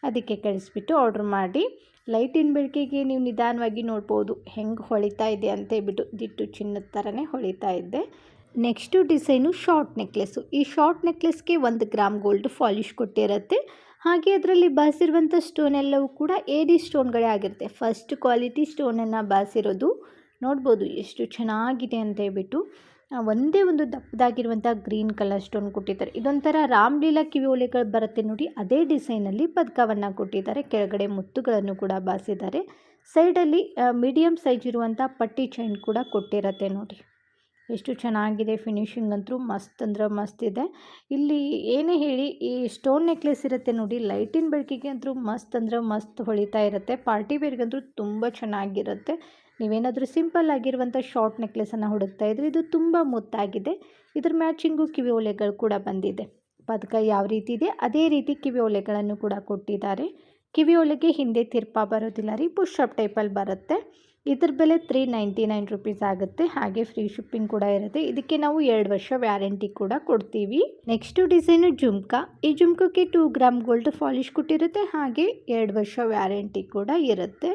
ಅದಕ್ಕೆ ಕಳಿಸ್ಬಿಟ್ಟು ಆರ್ಡ್ರ್ ಮಾಡಿ. ಲೈಟಿನ ಬೆಳಕಿಗೆ ನೀವು ನಿಧಾನವಾಗಿ ನೋಡ್ಬೋದು. ಹೆಂಗೆ ಹೊಳಿತಾ ಇದೆ ಅಂತ ಹೇಳ್ಬಿಟ್ಟು ದಿಟ್ಟು ಚಿನ್ನದ ಥರನೇ ಹೊಳಿತಾ ಇದ್ದೆ ನೆಕ್ಸ್ಟು ಡಿಸೈನು ಶಾರ್ಟ್ ನೆಕ್ಲೆಸ್ಸು. ಈ ಶಾರ್ಟ್ ನೆಕ್ಲೆಸ್ಗೆ ಒಂದು ಗ್ರಾಮ್ ಗೋಲ್ಡ್ ಫಾಲಿಶ್ ಕೊಟ್ಟಿರುತ್ತೆ. ಹಾಗೆ ಅದರಲ್ಲಿ ಬಾಸಿರುವಂಥ ಸ್ಟೋನ್ ಎಲ್ಲವೂ ಕೂಡ ಡಿ ಸ್ಟೋನ್ಗಳೇ ಆಗಿರುತ್ತೆ. ಫಸ್ಟ್ ಕ್ವಾಲಿಟಿ ಸ್ಟೋನನ್ನು ಬಾಸಿರೋದು ನೋಡ್ಬೋದು ಎಷ್ಟು ಚೆನ್ನಾಗಿದೆ ಅಂತ ಹೇಳ್ಬಿಟ್ಟು. ಒಂದೇ ಒಂದು ದಪ್ಪದಾಗಿರುವಂಥ ಗ್ರೀನ್ ಕಲರ್ ಸ್ಟೋನ್ ಕೊಟ್ಟಿದ್ದಾರೆ ಇದೊಂಥರ ರಾಮ್ಲೀಲಾ ಕಿವಿ ಒಲೆಗಳು ಬರುತ್ತೆ ನೋಡಿ, ಅದೇ ಡಿಸೈನಲ್ಲಿ ಪದಕವನ್ನು ಕೊಟ್ಟಿದ್ದಾರೆ. ಕೆಳಗಡೆ ಮುತ್ತುಗಳನ್ನು ಕೂಡ ಬಾಸಿದ್ದಾರೆ. ಸೈಡಲ್ಲಿ ಮೀಡಿಯಮ್ ಸೈಜ್ ಇರುವಂಥ ಪಟ್ಟಿ ಚೈನ್ ಕೂಡ ಕೊಟ್ಟಿರತ್ತೆ ನೋಡಿ. ಎಷ್ಟು ಚೆನ್ನಾಗಿದೆ ಫಿನಿಶಿಂಗ್ ಅಂತೂ ಮಸ್ತ್ ಅಂದ್ರೆ ಮಸ್ತ್ ಇದೆ. ಇಲ್ಲಿ ಏನೇ ಹೇಳಿ ಈ ಸ್ಟೋನ್ ನೆಕ್ಲೆಸ್ ಇರುತ್ತೆ ನೋಡಿ ಲೈಟಿನ ಬೆಳಕಿಗೆ ಅಂತೂ ಮಸ್ತ್ ಅಂದ್ರೆ ಮಸ್ತ್ ಹೊಳಿತಾ ಇರುತ್ತೆ. ಪಾರ್ಟಿ ವೇರ್ಗಂತೂ ತುಂಬ ಚೆನ್ನಾಗಿರುತ್ತೆ. ನೀವೇನಾದರೂ ಸಿಂಪಲ್ ಆಗಿರುವಂಥ ಶಾರ್ಟ್ ನೆಕ್ಲೆಸನ್ನು ಹುಡುಕ್ತಾ ಇದ್ರೆ ಇದು ತುಂಬ ಮುತ್ತಾಗಿದೆ. ಇದ್ರ ಮ್ಯಾಚಿಂಗು ಕಿವಿ ಓಲೆಗಳು ಕೂಡ ಬಂದಿದೆ. ಪದಕ ಯಾವ ರೀತಿ ಇದೆ, ಅದೇ ರೀತಿ ಕಿವಿ ಓಲೆಗಳನ್ನು ಕೂಡ ಕೊಟ್ಟಿದ್ದಾರೆ. ಕಿವಿ ಒಲೆಗೆ ಹಿಂದೆ ತಿರ್ಪ ಬರೋದಿಲ್ಲ ರೀ ಪುಷಪ್ ಟೈಪಲ್ಲಿ ಬರುತ್ತೆ. ಇದ್ರ ಬೆಲೆ ತ್ರೀ ನೈಂಟಿ ನೈನ್ ರುಪೀಸ್ ಆಗುತ್ತೆ. ಹಾಗೆ ಫ್ರೀ ಶಿಪ್ಪಿಂಗ್ ಕೂಡ ಇರುತ್ತೆ. ಇದಕ್ಕೆ ನಾವು ಎರಡು ವರ್ಷ ವ್ಯಾರಂಟಿ ಕೂಡ ಕೊಡ್ತೀವಿ. Next design jhumka. ಈ ಜುಮ್ಕಕ್ಕೆ ಟೂ ಗ್ರಾಮ್ ಗೋಲ್ಡ್ ಫಾಲಿಶ್ ಕೊಟ್ಟಿರುತ್ತೆ. ಹಾಗೆ ಎರಡು ವರ್ಷ ವ್ಯಾರಂಟಿ ಕೂಡ ಇರುತ್ತೆ.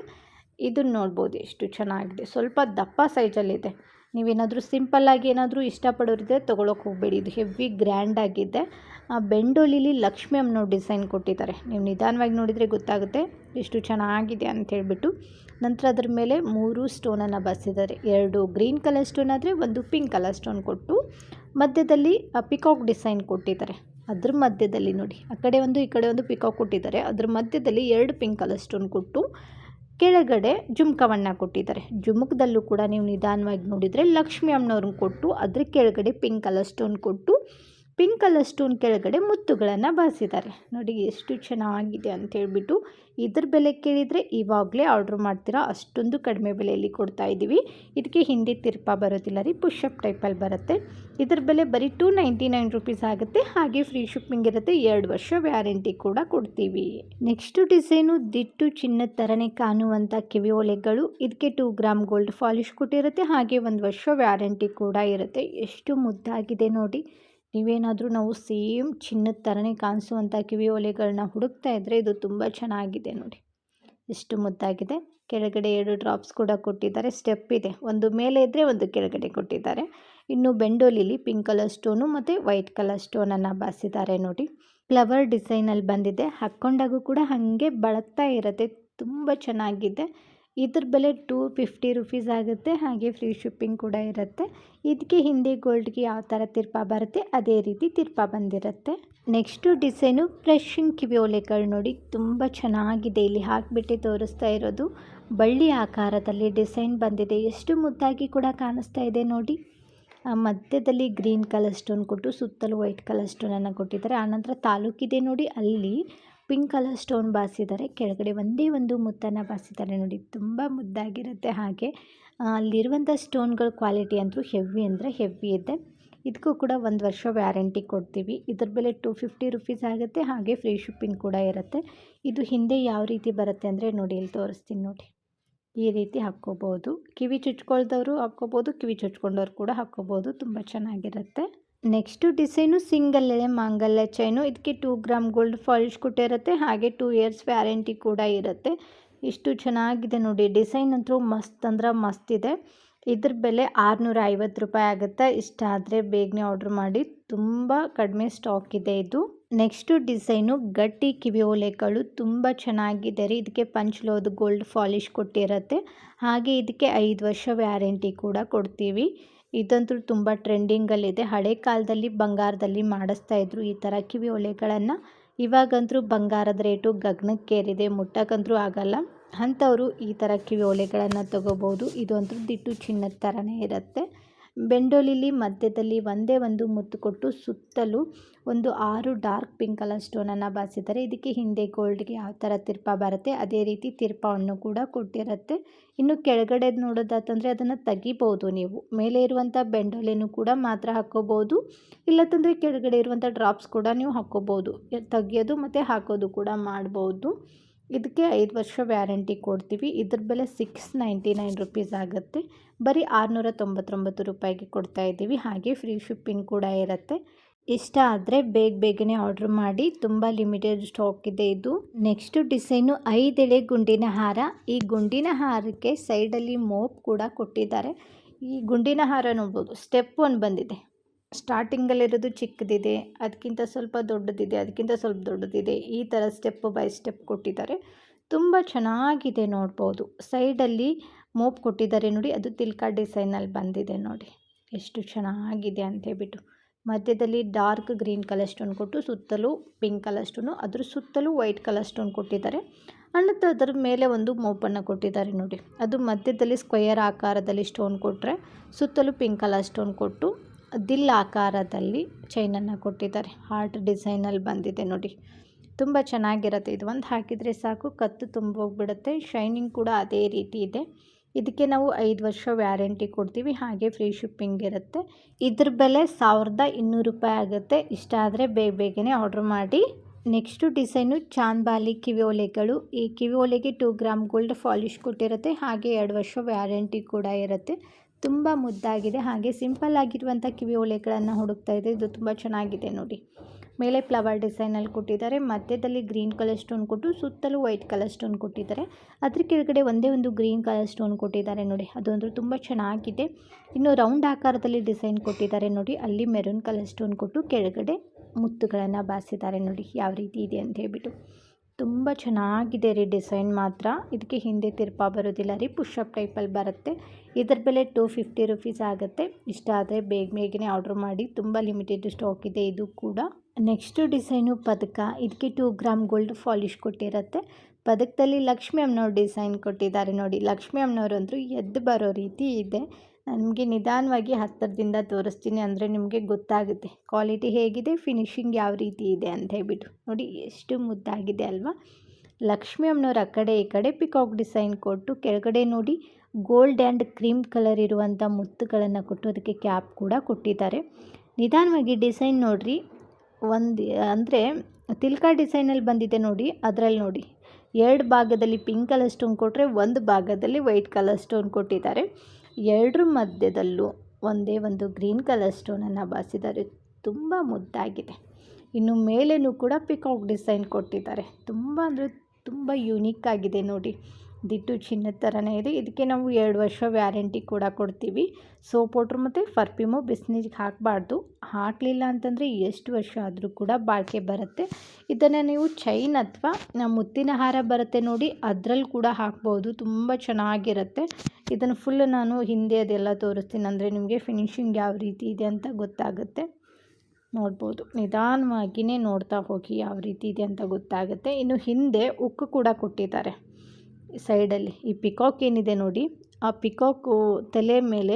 ಇದನ್ನು ನೋಡ್ಬೋದು ಎಷ್ಟು ಚೆನ್ನಾಗಿದೆ. ಸ್ವಲ್ಪ ದಪ್ಪ ಸೈಜಲ್ಲಿದೆ. ನೀವೇನಾದರೂ ಸಿಂಪಲ್ಲಾಗಿ ಏನಾದರೂ ಇಷ್ಟಪಡೋರಿದ್ರೆ ತೊಗೊಳಕ್ಕೆ ಹೋಗಬೇಡಿ. ಇದು ಹೆವಿ ಗ್ರ್ಯಾಂಡಾಗಿದೆ ಬೆಂಡೋಲಿಲಿ ಲಕ್ಷ್ಮಿ ಅಮ್ಮನೋ ಡಿಸೈನ್ ಕೊಟ್ಟಿದ್ದಾರೆ. ನೀವು ನಿಧಾನವಾಗಿ ನೋಡಿದರೆ ಗೊತ್ತಾಗುತ್ತೆ ಎಷ್ಟು ಚೆನ್ನಾಗಿದೆ ಅಂತ ಹೇಳಿಬಿಟ್ಟು ನಂತರ ಅದ್ರ ಮೇಲೆ ಮೂರು ಸ್ಟೋನನ್ನು ಬಸಿದ್ದಾರೆ ಎರಡು ಗ್ರೀನ್ ಕಲರ್ ಸ್ಟೋನ್ ಆದರೆ ಒಂದು ಪಿಂಕ್ ಕಲರ್ ಸ್ಟೋನ್ ಕೊಟ್ಟು ಮಧ್ಯದಲ್ಲಿ ಪಿಕಾಕ್ ಡಿಸೈನ್ ಕೊಟ್ಟಿದ್ದಾರೆ. ಅದ್ರ ಮಧ್ಯದಲ್ಲಿ ನೋಡಿ. ಆ ಕಡೆ ಒಂದು, ಈ ಕಡೆ ಒಂದು ಪಿಕಾಕ್ ಕೊಟ್ಟಿದ್ದಾರೆ. ಅದ್ರ ಮಧ್ಯದಲ್ಲಿ ಎರಡು ಪಿಂಕ್ ಕಲರ್ ಸ್ಟೋನ್ ಕೊಟ್ಟು ಕೆಳಗಡೆ ಜುಮ್ಕವನ್ನು ಕೊಟ್ಟಿದ್ದಾರೆ. ಜುಮುಕದಲ್ಲೂ ಕೂಡ ನೀವು ನಿಧಾನವಾಗಿ ನೋಡಿದರೆ ಲಕ್ಷ್ಮಿ ಅಮ್ಮನವ್ರನ್ನ ಕೊಟ್ಟು, ಅದ್ರ ಕೆಳಗಡೆ ಪಿಂಕ್ ಕಲರ್ ಸ್ಟೋನ್ ಕೊಟ್ಟು ಪಿಂಕ್ ಕಲರ್ ಸ್ಟೋನ್ ಕೆಳಗಡೆ ಮುತ್ತುಗಳನ್ನು ಬಳಸಿದ್ದಾರೆ ನೋಡಿ ಎಷ್ಟು ಚೆನ್ನಾಗಿದೆ ಅಂತ ಹೇಳ್ಬಿಟ್ಟು ಇದ್ರ ಬೆಲೆ ಕೇಳಿದರೆ ಇವಾಗಲೇ ಆರ್ಡ್ರ್ ಮಾಡ್ತೀರಾ? ಅಷ್ಟೊಂದು ಕಡಿಮೆ ಬೆಲೆಯಲ್ಲಿ ಕೊಡ್ತಾ ಇದ್ದೀವಿ. ಇದಕ್ಕೆ ಹಿಂದೆ ತಿರ್ಪ ಬರೋದಿಲ್ಲ ರೀ ಪುಷಪ್ ಟೈಪಲ್ಲಿ ಬರುತ್ತೆ. ಇದ್ರ ಬೆಲೆ ಬರೀ ಟೂ ನೈಂಟಿ ನೈನ್ ರುಪೀಸ್ ಆಗುತ್ತೆ. ಹಾಗೆ ಫ್ರೀ ಶಿಪ್ಪಿಂಗ್ ಇರುತ್ತೆ. ಎರಡು ವರ್ಷ ವ್ಯಾರಂಟಿ ಕೂಡ ಕೊಡ್ತೀವಿ. ನೆಕ್ಸ್ಟು ಡಿಸೈನು ದಿಟ್ಟು ಚಿನ್ನದ ಥರನೇ ಕಾಣುವಂಥ ಕಿವಿ ಒಲೆಗಳು ಇದಕ್ಕೆ ಟೂ ಗ್ರಾಮ್ ಗೋಲ್ಡ್ ಫಾಲಿಶ್ ಕೊಟ್ಟಿರುತ್ತೆ. ಹಾಗೆ ಒಂದು ವರ್ಷ ವ್ಯಾರಂಟಿ ಕೂಡ ಇರುತ್ತೆ. ಎಷ್ಟು ಮುದ್ದಾಗಿದೆ ನೋಡಿ. ನೀವೇನಾದರೂ ನಾವು ಸೇಮ್ ಚಿನ್ನದ ಥರನೇ ಕಾಣಿಸುವಂಥ ಕಿವಿ ಒಲೆಗಳನ್ನ ಹುಡುಕ್ತಾ ಇದ್ದರೆ ಇದು ತುಂಬ ಚೆನ್ನಾಗಿದೆ ನೋಡಿ. ಎಷ್ಟು ಮುದ್ದಾಗಿದೆ. ಕೆಳಗಡೆ ಎರಡು ಡ್ರಾಪ್ಸ್ ಕೂಡ ಕೊಟ್ಟಿದ್ದಾರೆ. ಸ್ಟೆಪ್ ಇದೆ. ಒಂದು ಮೇಲೆ ಇದ್ದರೆ ಒಂದು ಕೆಳಗಡೆ ಕೊಟ್ಟಿದ್ದಾರೆ. ಇನ್ನು ಬೆಂಡೋಲಿಲಿ ಪಿಂಕ್ ಕಲರ್ ಸ್ಟೋನು ಮತ್ತು ವೈಟ್ ಕಲರ್ ಸ್ಟೋನನ್ನು ಬಾಸಿದ್ದಾರೆ ನೋಡಿ. ಫ್ಲವರ್ ಡಿಸೈನಲ್ಲಿ ಬಂದಿದೆ. ಹಾಕ್ಕೊಂಡಾಗೂ ಕೂಡ ಹಾಗೆ ಬಳಕ್ತಾ ಇರುತ್ತೆ. ತುಂಬ ಚೆನ್ನಾಗಿದೆ. ಇದ್ರ ಬೆಲೆ ಟೂ ಫಿಫ್ಟಿ ರುಪೀಸ್ ಆಗುತ್ತೆ, ಹಾಗೆ ಫ್ರೀ ಶಿಪ್ಪಿಂಗ್ ಕೂಡ ಇರುತ್ತೆ. ಇದಕ್ಕೆ ಹಿಂದೆ ಗೋಲ್ಡ್ಗೆ ಯಾವ ಥರ ತಿರ್ಪ ಬರುತ್ತೆ, ಅದೇ ರೀತಿ ತಿರ್ಪ ಬಂದಿರುತ್ತೆ. ನೆಕ್ಸ್ಟು ಡಿಸೈನು ಫ್ರೆಶಿಂಗ್ ಕಿವಿ ಓಲೆಗಳು ನೋಡಿ, ತುಂಬ ಚೆನ್ನಾಗಿದೆ. ಇಲ್ಲಿ ಹಾಕಿಬಿಟ್ಟು ತೋರಿಸ್ತಾ ಇರೋದು. ಬಳ್ಳಿ ಆಕಾರದಲ್ಲಿ ಡಿಸೈನ್ ಬಂದಿದೆ. ಎಷ್ಟು ಮುದ್ದಾಗಿ ಕೂಡ ಕಾಣಿಸ್ತಾ ಇದೆ ನೋಡಿ. ಮಧ್ಯದಲ್ಲಿ ಗ್ರೀನ್ ಕಲರ್ ಸ್ಟೋನ್ ಕೊಟ್ಟು, ಸುತ್ತಲೂ ವೈಟ್ ಕಲರ್ ಸ್ಟೋನನ್ನು ಕೊಟ್ಟಿದ್ದಾರೆ. ಆನಂತರ ತಾಲೂಕಿದೆ ನೋಡಿ, ಅಲ್ಲಿ ಪಿಂಕ್ ಕಲರ್ ಸ್ಟೋನ್ ಬಾಸಿದ್ದಾರೆ ಕೆಳಗಡೆ ಒಂದೇ ಒಂದು ಮುತ್ತನ್ನು ಬಾಸಿದ್ದಾರೆ ನೋಡಿ. ತುಂಬ ಮುದ್ದಾಗಿರುತ್ತೆ ಹಾಗೆ. ಅಲ್ಲಿರುವಂಥ ಸ್ಟೋನ್ಗಳ ಕ್ವಾಲಿಟಿ ಅಂತೂ ಹೆವಿ ಅಂದರೆ ಹೆವಿ ಇದೆ. ಇದಕ್ಕೂ ಕೂಡ ಒಂದು ವರ್ಷ ವ್ಯಾರಂಟಿ ಕೊಡ್ತೀವಿ. ಇದ್ರ ಬೆಲೆ ಟು ಫಿಫ್ಟಿ ರುಪೀಸ್ ಆಗುತ್ತೆ. ಹಾಗೆ ಫ್ರೀ ಶಿಪ್ಪಿಂಗ್ ಕೂಡ ಇರುತ್ತೆ. ಇದು ಹಿಂದೆ ಯಾವ ರೀತಿ ಬರುತ್ತೆ ಅಂದರೆ ನೋಡಿ, ಇಲ್ಲಿ ತೋರಿಸ್ತೀನಿ ನೋಡಿ. ಈ ರೀತಿ ಹಾಕ್ಕೋಬೋದು. ಕಿವಿ ಚುಚ್ಕೊಳ್ದವರು ಹಾಕ್ಕೋಬೋದು, ಕಿವಿ ಚುಚ್ಕೊಂಡವ್ರು ಕೂಡ ಹಾಕ್ಕೋಬೋದು. ತುಂಬ ಚೆನ್ನಾಗಿರುತ್ತೆ. ನೆಕ್ಸ್ಟು ಡಿಸೈನು ಸಿಂಗಲ್ ಎಳೆ ಮಾಂಗಲ್ಯ ಚೈನು ಇದಕ್ಕೆ ಟೂ ಗ್ರಾಮ್ ಗೋಲ್ಡ್ ಫಾಲಿಶ್ ಕೊಟ್ಟಿರುತ್ತೆ ಹಾಗೆ ಟೂ ಇಯರ್ಸ್ ವ್ಯಾರಂಟಿ ಕೂಡ ಇರುತ್ತೆ. ಇಷ್ಟು ಚೆನ್ನಾಗಿದೆ ನೋಡಿ. ಡಿಸೈನ್ ಅಂತೂ ಮಸ್ತ್ ಅಂದ್ರೆ ಮಸ್ತ್ ಇದೆ. ಇದ್ರ ಬೆಲೆ ಆರುನೂರ ಐವತ್ತು ರೂಪಾಯಿ ಆಗುತ್ತೆ. ಇಷ್ಟ ಆದರೆ ಬೇಗನೆ ಆರ್ಡ್ರ್ ಮಾಡಿ. ತುಂಬ ಕಡಿಮೆ ಸ್ಟಾಕ್ ಇದೆ ಇದು. ನೆಕ್ಸ್ಟು ಡಿಸೈನು ಗಟ್ಟಿ ಕಿವಿ ಓಲೆಗಳು ತುಂಬ ಚೆನ್ನಾಗಿದೆ ರೀ. ಇದಕ್ಕೆ ಪಂಚ್ಲೋದು ಗೋಲ್ಡ್ ಫಾಲಿಶ್ ಕೊಟ್ಟಿರುತ್ತೆ. ಹಾಗೆ ಇದಕ್ಕೆ ಐದು ವರ್ಷ ವ್ಯಾರಂಟಿ ಕೂಡ ಕೊಡ್ತೀವಿ. ಇದಂತೂ ತುಂಬ ಟ್ರೆಂಡಿಂಗಲ್ಲಿದೆ. ಹಳೆ ಕಾಲದಲ್ಲಿ ಬಂಗಾರದಲ್ಲಿ ಮಾಡಿಸ್ತಾ ಇದ್ರು ಈ ಥರ ಕಿವಿ ಒಲೆಗಳನ್ನು. ಇವಾಗಂತೂ ಬಂಗಾರದ ರೇಟು ಗಗನಕ್ಕೇರಿದೆ, ಮುಟ್ಟಕ್ಕಂತೂ ಆಗಲ್ಲ. ಅಂಥವರು ಈ ಥರ ಕಿವಿ ಒಲೆಗಳನ್ನು ತೊಗೋಬೋದು. ಇದು ಅಂತೂ ದಿಟ್ಟು ಚಿನ್ನದ ಥರನೇ ಇರುತ್ತೆ. ಬೆಂಡೋಲಿಲಿ ಮಧ್ಯದಲ್ಲಿ ಒಂದೇ ಒಂದು ಮುತ್ತು ಕೊಟ್ಟು ಸುತ್ತಲೂ ಒಂದು ಆರು ಡಾರ್ಕ್ ಪಿಂಕ್ ಕಲರ್ ಸ್ಟೋನನ್ನು ಬಾಸಿದ್ದಾರೆ ಇದಕ್ಕೆ ಹಿಂದೆ ಗೋಲ್ಡ್ಗೆ ಯಾವ ಥರ ತಿರ್ಪ ಬರುತ್ತೆ, ಅದೇ ರೀತಿ ತಿರ್ಪವನ್ನು ಕೂಡ ಕೊಟ್ಟಿರುತ್ತೆ. ಇನ್ನು ಕೆಳಗಡೆ ನೋಡೋದಾತಂದರೆ ಅದನ್ನು ತೆಗಿಬೋದು ನೀವು. ಮೇಲೆ ಇರುವಂಥ ಬೆಂಡೋಲಿನೂ ಕೂಡ ಮಾತ್ರ ಹಾಕ್ಕೋಬೋದು ಇಲ್ಲತ್ತಂದರೆ ಕೆಳಗಡೆ ಇರುವಂಥ ಡ್ರಾಪ್ಸ್ ಕೂಡ ನೀವು ಹಾಕ್ಕೋಬೋದು ತೆಗಿಯೋದು ಮತ್ತು ಹಾಕೋದು ಕೂಡ ಮಾಡ್ಬೋದು. ಇದಕ್ಕೆ ಐದು ವರ್ಷ ವ್ಯಾರಂಟಿ ಕೊಡ್ತೀವಿ. ಇದ್ರ ಬೆಲೆ ಸಿಕ್ಸ್ ನೈಂಟಿ ನೈನ್ ರುಪೀಸ್ ಆಗುತ್ತೆ. ಬರೀ ಆರುನೂರ ತೊಂಬತ್ತೊಂಬತ್ತು ರೂಪಾಯಿಗೆ ಕೊಡ್ತಾ ಇದ್ದೀವಿ. ಹಾಗೆ ಫ್ರೀ ಶಿಪ್ಪಿಂಗ್ ಕೂಡ ಇರುತ್ತೆ. ಇಷ್ಟ ಆದರೆ ಬೇಗ ಬೇಗನೆ ಆರ್ಡ್ರ್ ಮಾಡಿ. ತುಂಬ ಲಿಮಿಟೆಡ್ ಸ್ಟಾಕ್ ಇದೆ ಇದು. ನೆಕ್ಸ್ಟ್ ಡಿಸೈನು ಐದೆಳೆ ಗುಂಡಿನ ಹಾರ. ಈ ಗುಂಡಿನ ಹಾರಕ್ಕೆ ಸೈಡಲ್ಲಿ ಮೋಪ್ ಕೂಡ ಕೊಟ್ಟಿದ್ದಾರೆ. ಈ ಗುಂಡಿನ ಹಾರ ನೋಡ್ಬೋದು. ಸ್ಟೆಪ್ ಒಂದು ಬಂದಿದೆ. ಸ್ಟಾರ್ಟಿಂಗಲ್ಲಿರೋದು ಚಿಕ್ಕದಿದೆ, ಅದಕ್ಕಿಂತ ಸ್ವಲ್ಪ ದೊಡ್ಡದಿದೆ, ಅದಕ್ಕಿಂತ ಸ್ವಲ್ಪ ದೊಡ್ಡದಿದೆ. ಈ ಥರ ಸ್ಟೆಪ್ ಬೈ ಸ್ಟೆಪ್ ಕೊಟ್ಟಿದ್ದಾರೆ. ತುಂಬ ಚೆನ್ನಾಗಿದೆ ನೋಡ್ಬೋದು. ಸೈಡಲ್ಲಿ ಮೋಪ್ ಕೊಟ್ಟಿದ್ದಾರೆ ನೋಡಿ, ಅದು ತಿಲ್ಕಾ ಡಿಸೈನಲ್ಲಿ ಬಂದಿದೆ ನೋಡಿ. ಎಷ್ಟು ಚೆನ್ನಾಗಿದೆ ಅಂತ ಹೇಳ್ಬಿಟ್ಟು. ಮಧ್ಯದಲ್ಲಿ ಡಾರ್ಕ್ ಗ್ರೀನ್ ಕಲರ್ ಸ್ಟೋನ್ ಕೊಟ್ಟು ಸುತ್ತಲೂ ಪಿಂಕ್ ಕಲರ್ ಸ್ಟೋನು, ಅದ್ರ ಸುತ್ತಲೂ ವೈಟ್ ಕಲರ್ ಸ್ಟೋನ್ ಕೊಟ್ಟಿದ್ದಾರೆ. ಅಣ್ಣದ ಅದರ ಮೇಲೆ ಒಂದು ಮೋಪನ್ನು ಕೊಟ್ಟಿದ್ದಾರೆ ನೋಡಿ. ಅದು ಮಧ್ಯದಲ್ಲಿ ಸ್ಕ್ವಯರ್ ಆಕಾರದಲ್ಲಿ ಸ್ಟೋನ್ ಕೊಟ್ಟರೆ ಸುತ್ತಲೂ ಪಿಂಕ್ ಕಲರ್ ಸ್ಟೋನ್ ಕೊಟ್ಟು ದಿಲ್ ಆಕಾರದಲ್ಲಿ ಚೈನನ್ನು ಕೊಟ್ಟಿದ್ದಾರೆ. ಹಾರ್ಟ್ ಡಿಸೈನಲ್ಲಿ ಬಂದಿದೆ ನೋಡಿ. ತುಂಬ ಚೆನ್ನಾಗಿರುತ್ತೆ. ಇದು ಒಂದು ಹಾಕಿದರೆ ಸಾಕು, ಕತ್ತು ತುಂಬೋಗ್ಬಿಡುತ್ತೆ ಶೈನಿಂಗ್ ಕೂಡ ಅದೇ ರೀತಿ ಇದೆ. ಇದಕ್ಕೆ ನಾವು ಐದು ವರ್ಷ ವ್ಯಾರಂಟಿ ಕೊಡ್ತೀವಿ. ಹಾಗೆ ಫ್ರೀ ಶಿಪ್ಪಿಂಗ್ ಇರುತ್ತೆ. ಇದ್ರ ಬೆಲೆ ಸಾವಿರದ ಇನ್ನೂರು ರೂಪಾಯಿ ಆಗುತ್ತೆ. ಇಷ್ಟ ಆದರೆ ಬೇಗ ಬೇಗನೆ ಆರ್ಡ್ರ್ ಮಾಡಿ. ನೆಕ್ಸ್ಟು ಡಿಸೈನು ಚಾಂದ್ಬಾಲಿ ಕಿವಿ ಓಲೆಗಳು ಈ ಕಿವಿ ಓಲೆಗೆ ಟೂ ಗ್ರಾಮ್ ಗೋಲ್ಡ್ ಫಾಲಿಶ್ ಕೊಟ್ಟಿರುತ್ತೆ. ಹಾಗೆ ಎರಡು ವರ್ಷ ವ್ಯಾರಂಟಿ ಕೂಡ ಇರುತ್ತೆ. ತುಂಬ ಮುದ್ದಾಗಿದೆ. ಹಾಗೆ ಸಿಂಪಲ್ ಆಗಿರುವಂಥ ಕಿವಿ ಓಲೆಗಳನ್ನು ಹುಡುಕ್ತಾ ಇದೆ ಇದು ತುಂಬ ಚೆನ್ನಾಗಿದೆ ನೋಡಿ. ಮೇಲೆ ಫ್ಲವರ್ ಡಿಸೈನಲ್ಲಿ ಕೊಟ್ಟಿದ್ದಾರೆ. ಮಧ್ಯದಲ್ಲಿ ಗ್ರೀನ್ ಕಲರ್ ಸ್ಟೋನ್ ಕೊಟ್ಟು ಸುತ್ತಲೂ ವೈಟ್ ಕಲರ್ ಸ್ಟೋನ್ ಕೊಟ್ಟಿದ್ದಾರೆ. ಅದ್ರ ಕೆಳಗಡೆ ಒಂದೇ ಒಂದು ಗ್ರೀನ್ ಕಲರ್ ಸ್ಟೋನ್ ಕೊಟ್ಟಿದ್ದಾರೆ ನೋಡಿ. ಅದೊಂದು ತುಂಬ ಚೆನ್ನಾಗಿದೆ. ಇನ್ನು ರೌಂಡ್ ಆಕಾರದಲ್ಲಿ ಡಿಸೈನ್ ಕೊಟ್ಟಿದ್ದಾರೆ ನೋಡಿ. ಅಲ್ಲಿ ಮೆರೂನ್ ಕಲರ್ ಸ್ಟೋನ್ ಕೊಟ್ಟು ಕೆಳಗಡೆ ಮುತ್ತುಗಳನ್ನು ಬಾಸಿದ್ದಾರೆ ನೋಡಿ. ಯಾವ ರೀತಿ ಇದೆ ಅಂತ ಹೇಳ್ಬಿಟ್ಟು. ತುಂಬ ಚೆನ್ನಾಗಿದೆ ರೀ ಡಿಸೈನ್ ಮಾತ್ರ. ಇದಕ್ಕೆ ಹಿಂದೆ ತಿರ್ಪ ಬರೋದಿಲ್ಲ ರೀ ಪುಷಪ್ ಟೈಪಲ್ಲಿ ಬರುತ್ತೆ. ಇದರ ಬೆಲೆ ಟೂ ಫಿಫ್ಟಿ ರುಪೀಸ್ ಆಗುತ್ತೆ. ಇಷ್ಟ ಆದರೆ ಬೇಗ ಬೇಗನೆ ಆರ್ಡ್ರ್ ಮಾಡಿ. ತುಂಬ ಲಿಮಿಟೆಡ್ ಸ್ಟಾಕ್ ಇದೆ ಇದು ಕೂಡ. ನೆಕ್ಸ್ಟು ಡಿಸೈನು ಪದಕ. ಇದಕ್ಕೆ ಟೂ ಗ್ರಾಮ್ ಗೋಲ್ಡ್ ಫಾಲಿಶ್ ಕೊಟ್ಟಿರುತ್ತೆ. ಪದಕದಲ್ಲಿ ಲಕ್ಷ್ಮಿ ಅಮ್ಮನವ್ರ ಡಿಸೈನ್ ಕೊಟ್ಟಿದ್ದಾರೆ ನೋಡಿ. ಲಕ್ಷ್ಮೀ ಅಮ್ಮನವ್ರು ಅಂದರು ಎದ್ದು ಬರೋ ರೀತಿ ಇದೆ. ನಿಮಗೆ ನಿಧಾನವಾಗಿ ಹತ್ತಿರದಿಂದ ತೋರಿಸ್ತೀನಿ ಅಂದರೆ ನಿಮಗೆ ಗೊತ್ತಾಗುತ್ತೆ. ಕ್ವಾಲಿಟಿ ಹೇಗಿದೆ, ಫಿನಿಶಿಂಗ್ ಯಾವ ರೀತಿ ಇದೆ ಅಂತ ಹೇಳ್ಬಿಟ್ಟು. ನೋಡಿ, ಎಷ್ಟು ಮುದ್ದಾಗಿದೆ ಅಲ್ವಾ? ಲಕ್ಷ್ಮಿ ಅಮ್ಮನವ್ರು ಆ ಕಡೆ, ಈ ಕಡೆ ಪಿಕಾಕ್ ಡಿಸೈನ್ ಕೊಟ್ಟು ಕೆಳಗಡೆ ನೋಡಿ ಗೋಲ್ಡ್ ಆ್ಯಂಡ್ ಕ್ರೀಮ್ ಕಲರ್ ಇರುವಂಥ ಮುತ್ತುಗಳನ್ನು ಕೊಟ್ಟು ಅದಕ್ಕೆ ಕ್ಯಾಪ್ ಕೂಡ ಕೊಟ್ಟಿದ್ದಾರೆ. ನಿಧಾನವಾಗಿ ಡಿಸೈನ್ ನೋಡಿರಿ. ಒಂದು, ಅಂದರೆ ತಿಲ್ಕ ಡಿಸೈನಲ್ಲಿ ಬಂದಿದೆ ನೋಡಿ, ಅದರಲ್ಲಿ ನೋಡಿ. ಎರಡು ಭಾಗದಲ್ಲಿ ಪಿಂಕ್ ಕಲರ್ ಸ್ಟೋನ್ ಕೊಟ್ಟರೆ ಒಂದು ಭಾಗದಲ್ಲಿ ವೈಟ್ ಕಲರ್ ಸ್ಟೋನ್ ಕೊಟ್ಟಿದ್ದಾರೆ. ಎರಡರ ಮಧ್ಯದಲ್ಲೂ ಒಂದೇ ಒಂದು ಗ್ರೀನ್ ಕಲರ್ ಸ್ಟೋನನ್ನು ಬಾರಿಸಿದ್ದಾರೆ. ತುಂಬ ಮುದ್ದಾಗಿದೆ. ಇನ್ನು ಮೇಲೆಯೂ ಕೂಡ ಪಿಕಾಕ್ ಡಿಸೈನ್ ಕೊಟ್ಟಿದ್ದಾರೆ. ತುಂಬ ಅಂದರೆ ತುಂಬ ಯುನೀಕ್ ಆಗಿದೆ ನೋಡಿ. ದಿಟ್ಟು ಚಿನ್ನದ ಥರನೇ ಇದೆ. ಇದಕ್ಕೆ ನಾವು ಎರಡು ವರ್ಷ ವ್ಯಾರಂಟಿ ಕೂಡ ಕೊಡ್ತೀವಿ. ಸೋಪ್ ಪೌಡ್ರ್ ಮತ್ತು ಪರ್ಫ್ಯೂಮು ಬಿಸಿನೀರಿಗೆ ಹಾಕಬಾರ್ದು. ಹಾಕಲಿಲ್ಲ ಅಂತಂದರೆ ಎಷ್ಟು ವರ್ಷ ಆದರೂ ಕೂಡ ಬಾಳಿಕೆ ಬರುತ್ತೆ. ಇದನ್ನು ನೀವು ಚೈನ್ ಅಥವಾ ಮುತ್ತಿನ ಹಾರ ಬರುತ್ತೆ ನೋಡಿ ಅದರಲ್ಲಿ ಕೂಡ ಹಾಕ್ಬೋದು. ತುಂಬ ಚೆನ್ನಾಗಿರುತ್ತೆ. ಇದನ್ನು ಫುಲ್ ನಾನು ಹಿಂದೆ ಅದೆಲ್ಲ ತೋರಿಸ್ತೀನಿ. ಅಂದರೆ ನಿಮಗೆ ಫಿನಿಶಿಂಗ್ ಯಾವ ರೀತಿ ಇದೆ ಅಂತ ಗೊತ್ತಾಗುತ್ತೆ. ನೋಡ್ಬೋದು. ನಿಧಾನವಾಗಿಯೇ ನೋಡ್ತಾ ಹೋಗಿ ಯಾವ ರೀತಿ ಇದೆ ಅಂತ ಗೊತ್ತಾಗುತ್ತೆ. ಇನ್ನು ಹಿಂದೆ ಉಕ್ಕು ಕೂಡ ಕೊಟ್ಟಿದ್ದಾರೆ. ಸೈಡಲ್ಲಿ. ಈ ಪಿಕಾಕ್ ಏನಿದೆ ನೋಡಿ, ಆ ಪಿಕಾಕು ತಲೆ ಮೇಲೆ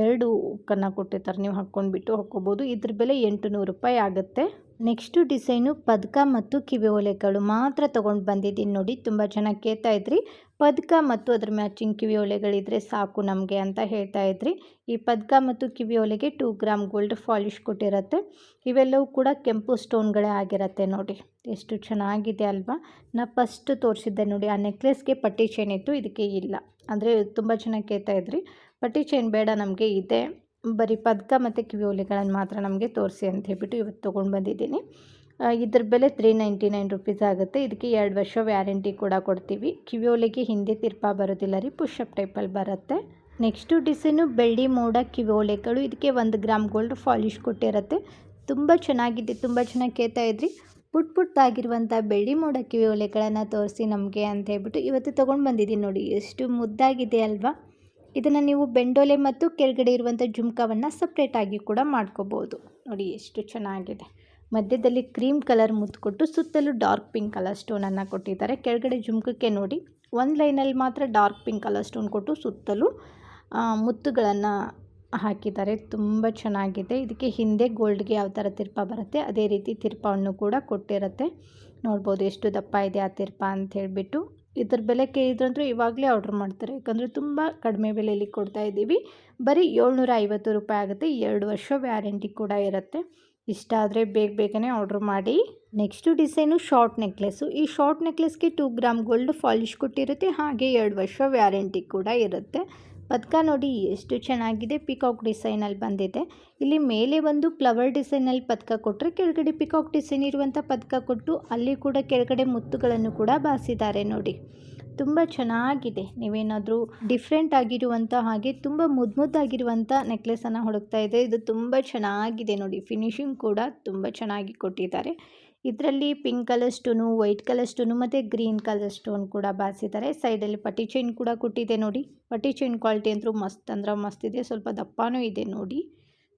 ಎರಡು ಕನ್ನ ಕೊಟ್ಟಿರ್ತಾರೆ. ನೀವು ಹಾಕ್ಕೊಂಡ್ಬಿಟ್ಟು ಹಾಕ್ಕೋಬೋದು. ಇದ್ರ ಬೆಲೆ ಎಂಟು ನೂರು ರೂಪಾಯಿ ಆಗುತ್ತೆ. ನೆಕ್ಸ್ಟು ಡಿಸೈನು ಪದಕ ಮತ್ತು ಕಿವಿ ಓಲೆಗಳು ಮಾತ್ರ ತೊಗೊಂಡು ಬಂದಿದ್ದೀನಿ ನೋಡಿ, ತುಂಬ ಚೆನ್ನಾಗಿ ಕೇಳ್ತಾ ಇದ್ರಿ. ಪದಕ ಮತ್ತು ಅದರ ಮ್ಯಾಚಿಂಗ್ ಕಿವಿ ಓಲೆಗಳಿದ್ರೆ ಸಾಕು ನಮಗೆ ಅಂತ ಹೇಳ್ತಾ ಇದ್ರಿ. ಈ ಪದಕ ಮತ್ತು ಕಿವಿ ಓಲೆಗೆ ಟೂ ಗ್ರಾಮ್ ಗೋಲ್ಡ್ ಫಾಲಿಶ್ ಕೊಟ್ಟಿರುತ್ತೆ. ಇವೆಲ್ಲವೂ ಕೂಡ ಕೆಂಪು ಸ್ಟೋನ್ಗಳೇ ಆಗಿರುತ್ತೆ ನೋಡಿ. ಎಷ್ಟು ಚೆನ್ನಾಗಿದೆ ಅಲ್ವಾ? ನಾ ಫಸ್ಟ್ ತೋರಿಸಿದ್ದೆ ನೋಡಿ, ಆ ನೆಕ್ಲೆಸ್ಗೆ ಪಟ್ಟಿ ಚೈನ್ ಇತ್ತು, ಇದಕ್ಕೆ ಇಲ್ಲ. ಅಂದರೆ ತುಂಬ ಚೆನ್ನಾಗಿ ಕೇಳ್ತಾ ಇದ್ರಿ. ಪಟ್ಟಿ ಚೈನ್ ಬೇಡ ನಮಗೆ, ಇದೆ. ಬರೀ ಪದಕ ಮತ್ತು ಕಿವಿ ಓಲೆಗಳನ್ನು ಮಾತ್ರ ನಮಗೆ ತೋರಿಸಿ ಅಂತ ಹೇಳ್ಬಿಟ್ಟು ಇವತ್ತು ತೊಗೊಂಡು ಬಂದಿದ್ದೀನಿ. ಇದ್ರ ಬೆಲೆ ತ್ರೀ ನೈಂಟಿ ನೈನ್ ರುಪೀಸ್ ಆಗುತ್ತೆ. ಇದಕ್ಕೆ ಎರಡು ವರ್ಷ ವ್ಯಾರಂಟಿ ಕೂಡ ಕೊಡ್ತೀವಿ. ಕಿವಿಯೋಲೆಗೆ ಹಿಂದೆ ತಿರ್ಪ ಬರೋದಿಲ್ಲ ರೀ ಪುಷಪ್ ಟೈಪಲ್ಲಿ ಬರುತ್ತೆ. ನೆಕ್ಸ್ಟು ಡಿಸೈನು ಬೆಳ್ಳಿ ಮೋಡ ಕಿವಿಯೋಲೆಗಳು. ಇದಕ್ಕೆ ಒಂದು ಗ್ರಾಮ್ ಗೋಲ್ಡ್ ಫಾಲಿಶ್ ಕೊಟ್ಟಿರುತ್ತೆ. ತುಂಬ ಚೆನ್ನಾಗಿದೆ, ತುಂಬ ಚೆನ್ನಾಗಿ ಕೇಳ್ತಾ ಇದ್ರಿ. ಪುಟ್ ಪುಟ್ಟಾಗಿರುವಂಥ ಬೆಳ್ಳಿ ಮೋಡ ಕಿವಿ ಓಲೆಗಳನ್ನು ತೋರಿಸಿ ನಮಗೆ ಅಂತ ಹೇಳ್ಬಿಟ್ಟು ಇವತ್ತು ತೊಗೊಂಡು ಬಂದಿದ್ದೀನಿ ನೋಡಿ. ಎಷ್ಟು ಮುದ್ದಾಗಿದೆ ಅಲ್ವಾ? ಇದನ್ನು ನೀವು ಬೆಂಡೋಲೆ ಮತ್ತು ಕೆಳಗಡೆ ಇರುವಂಥ ಜುಮ್ಕವನ್ನು ಸಪ್ರೇಟಾಗಿ ಕೂಡ ಮಾಡ್ಕೋಬೋದು. ನೋಡಿ ಎಷ್ಟು ಚೆನ್ನಾಗಿದೆ. ಮಧ್ಯದಲ್ಲಿ ಕ್ರೀಮ್ ಕಲರ್ ಮುತ್ತು ಕೊಟ್ಟು ಸುತ್ತಲೂ ಡಾರ್ಕ್ ಪಿಂಕ್ ಕಲರ್ ಸ್ಟೋನನ್ನು ಕೊಟ್ಟಿದ್ದಾರೆ. ಕೆಳಗಡೆ ಜುಮ್ಕಕ್ಕೆ ನೋಡಿ, ಒಂದು ಲೈನಲ್ಲಿ ಮಾತ್ರ ಡಾರ್ಕ್ ಪಿಂಕ್ ಕಲರ್ ಸ್ಟೋನ್ ಕೊಟ್ಟು ಸುತ್ತಲೂ ಮುತ್ತುಗಳನ್ನು ಹಾಕಿದ್ದಾರೆ. ತುಂಬ ಚೆನ್ನಾಗಿದೆ. ಇದಕ್ಕೆ ಹಿಂದೆ ಗೋಲ್ಡ್ಗೆ ಯಾವ ಥರ ತಿರ್ಪ ಬರುತ್ತೆ, ಅದೇ ರೀತಿ ತಿರ್ಪವನ್ನು ಕೂಡ ಕೊಟ್ಟಿರುತ್ತೆ. ನೋಡ್ಬೋದು ಎಷ್ಟು ದಪ್ಪ ಇದೆ ಆ ತಿರ್ಪ ಅಂತ ಹೇಳಿಬಿಟ್ಟು. ಇದ್ರ ಬೆಲೆ ಕೇಳಿದ್ರಂತೂ ಇವಾಗಲೇ ಆರ್ಡ್ರ್ ಮಾಡ್ತಾರೆ. ಯಾಕಂದರೆ ತುಂಬ ಕಡಿಮೆ ಬೆಲೆಯಲ್ಲಿ ಕೊಡ್ತಾ ಇದ್ದೀವಿ ಬರೀ ಏಳ್ನೂರ ರೂಪಾಯಿ ಆಗುತ್ತೆ. ಎರಡು ವರ್ಷ ವ್ಯಾರಂಟಿ ಕೂಡ ಇರುತ್ತೆ. ಇಷ್ಟ ಆದರೆ ಬೇಗ ಬೇಗನೆ ಆರ್ಡ್ರ್ ಮಾಡಿ. ನೆಕ್ಸ್ಟು ಡಿಸೈನು ಶಾರ್ಟ್ ನೆಕ್ಲೆಸ್ಸು ಈ ಶಾರ್ಟ್ ನೆಕ್ಲೆಸ್ಗೆ ಟೂ ಗ್ರಾಮ್ ಗೋಲ್ಡ್ ಫಾಲಿಶ್ ಕೊಟ್ಟಿರುತ್ತೆ, ಹಾಗೆ ಎರಡು ವರ್ಷ ವ್ಯಾರಂಟಿ ಕೂಡ ಇರುತ್ತೆ. ಪದಕ ನೋಡಿ ಎಷ್ಟು ಚೆನ್ನಾಗಿದೆ ಪಿಕಾಕ್ ಡಿಸೈನಲ್ಲಿ ಬಂದಿದೆ. ಇಲ್ಲಿ ಮೇಲೆ ಒಂದು ಫ್ಲವರ್ ಡಿಸೈನಲ್ಲಿ ಪದಕ ಕೊಟ್ಟರೆ ಕೆಳಗಡೆ ಪಿಕಾಕ್ ಡಿಸೈನ್ ಇರುವಂಥ ಪದಕ ಕೊಟ್ಟು, ಅಲ್ಲಿ ಕೂಡ ಕೆಳಗಡೆ ಮುತ್ತುಗಳನ್ನು ಕೂಡ ಬಾಸಿದ್ದಾರೆ ನೋಡಿ. ತುಂಬ ಚೆನ್ನಾಗಿದೆ. ನೀವೇನಾದರೂ ಡಿಫ್ರೆಂಟ್ ಆಗಿರುವಂಥ ಹಾಗೆ ತುಂಬ ಮುದ್ದು ಮುದ್ದಾಗಿರುವಂಥ ನೆಕ್ಲೆಸನ್ನು ಹುಡುಕ್ತಾ ಇದೆ ಇದು ತುಂಬ ಚೆನ್ನಾಗಿದೆ ನೋಡಿ. ಫಿನಿಶಿಂಗ್ ಕೂಡ ತುಂಬ ಚೆನ್ನಾಗಿ ಕೊಟ್ಟಿದ್ದಾರೆ. ಇದರಲ್ಲಿ pink colour stone white colour stone ಮತ್ತು ಗ್ರೀನ್ ಕಲರ್ ಸ್ಟೋನ್ ಕೂಡ ಬಾರಿಸಿದ್ದಾರೆ. ಸೈಡಲ್ಲಿ ಪಟ್ಟಿ ಚೈನ್ ಕೂಡ ಕೊಟ್ಟಿದೆ ನೋಡಿ. ಪಟ್ಟಿ ಚೈನ್ ಕ್ವಾಲಿಟಿ ಅಂತೂ ಮಸ್ತ್ ಅಂದ್ರೆ ಮಸ್ತ್ ಇದೆ. ಸ್ವಲ್ಪ ದಪ್ಪನೂ ಇದೆ ನೋಡಿ.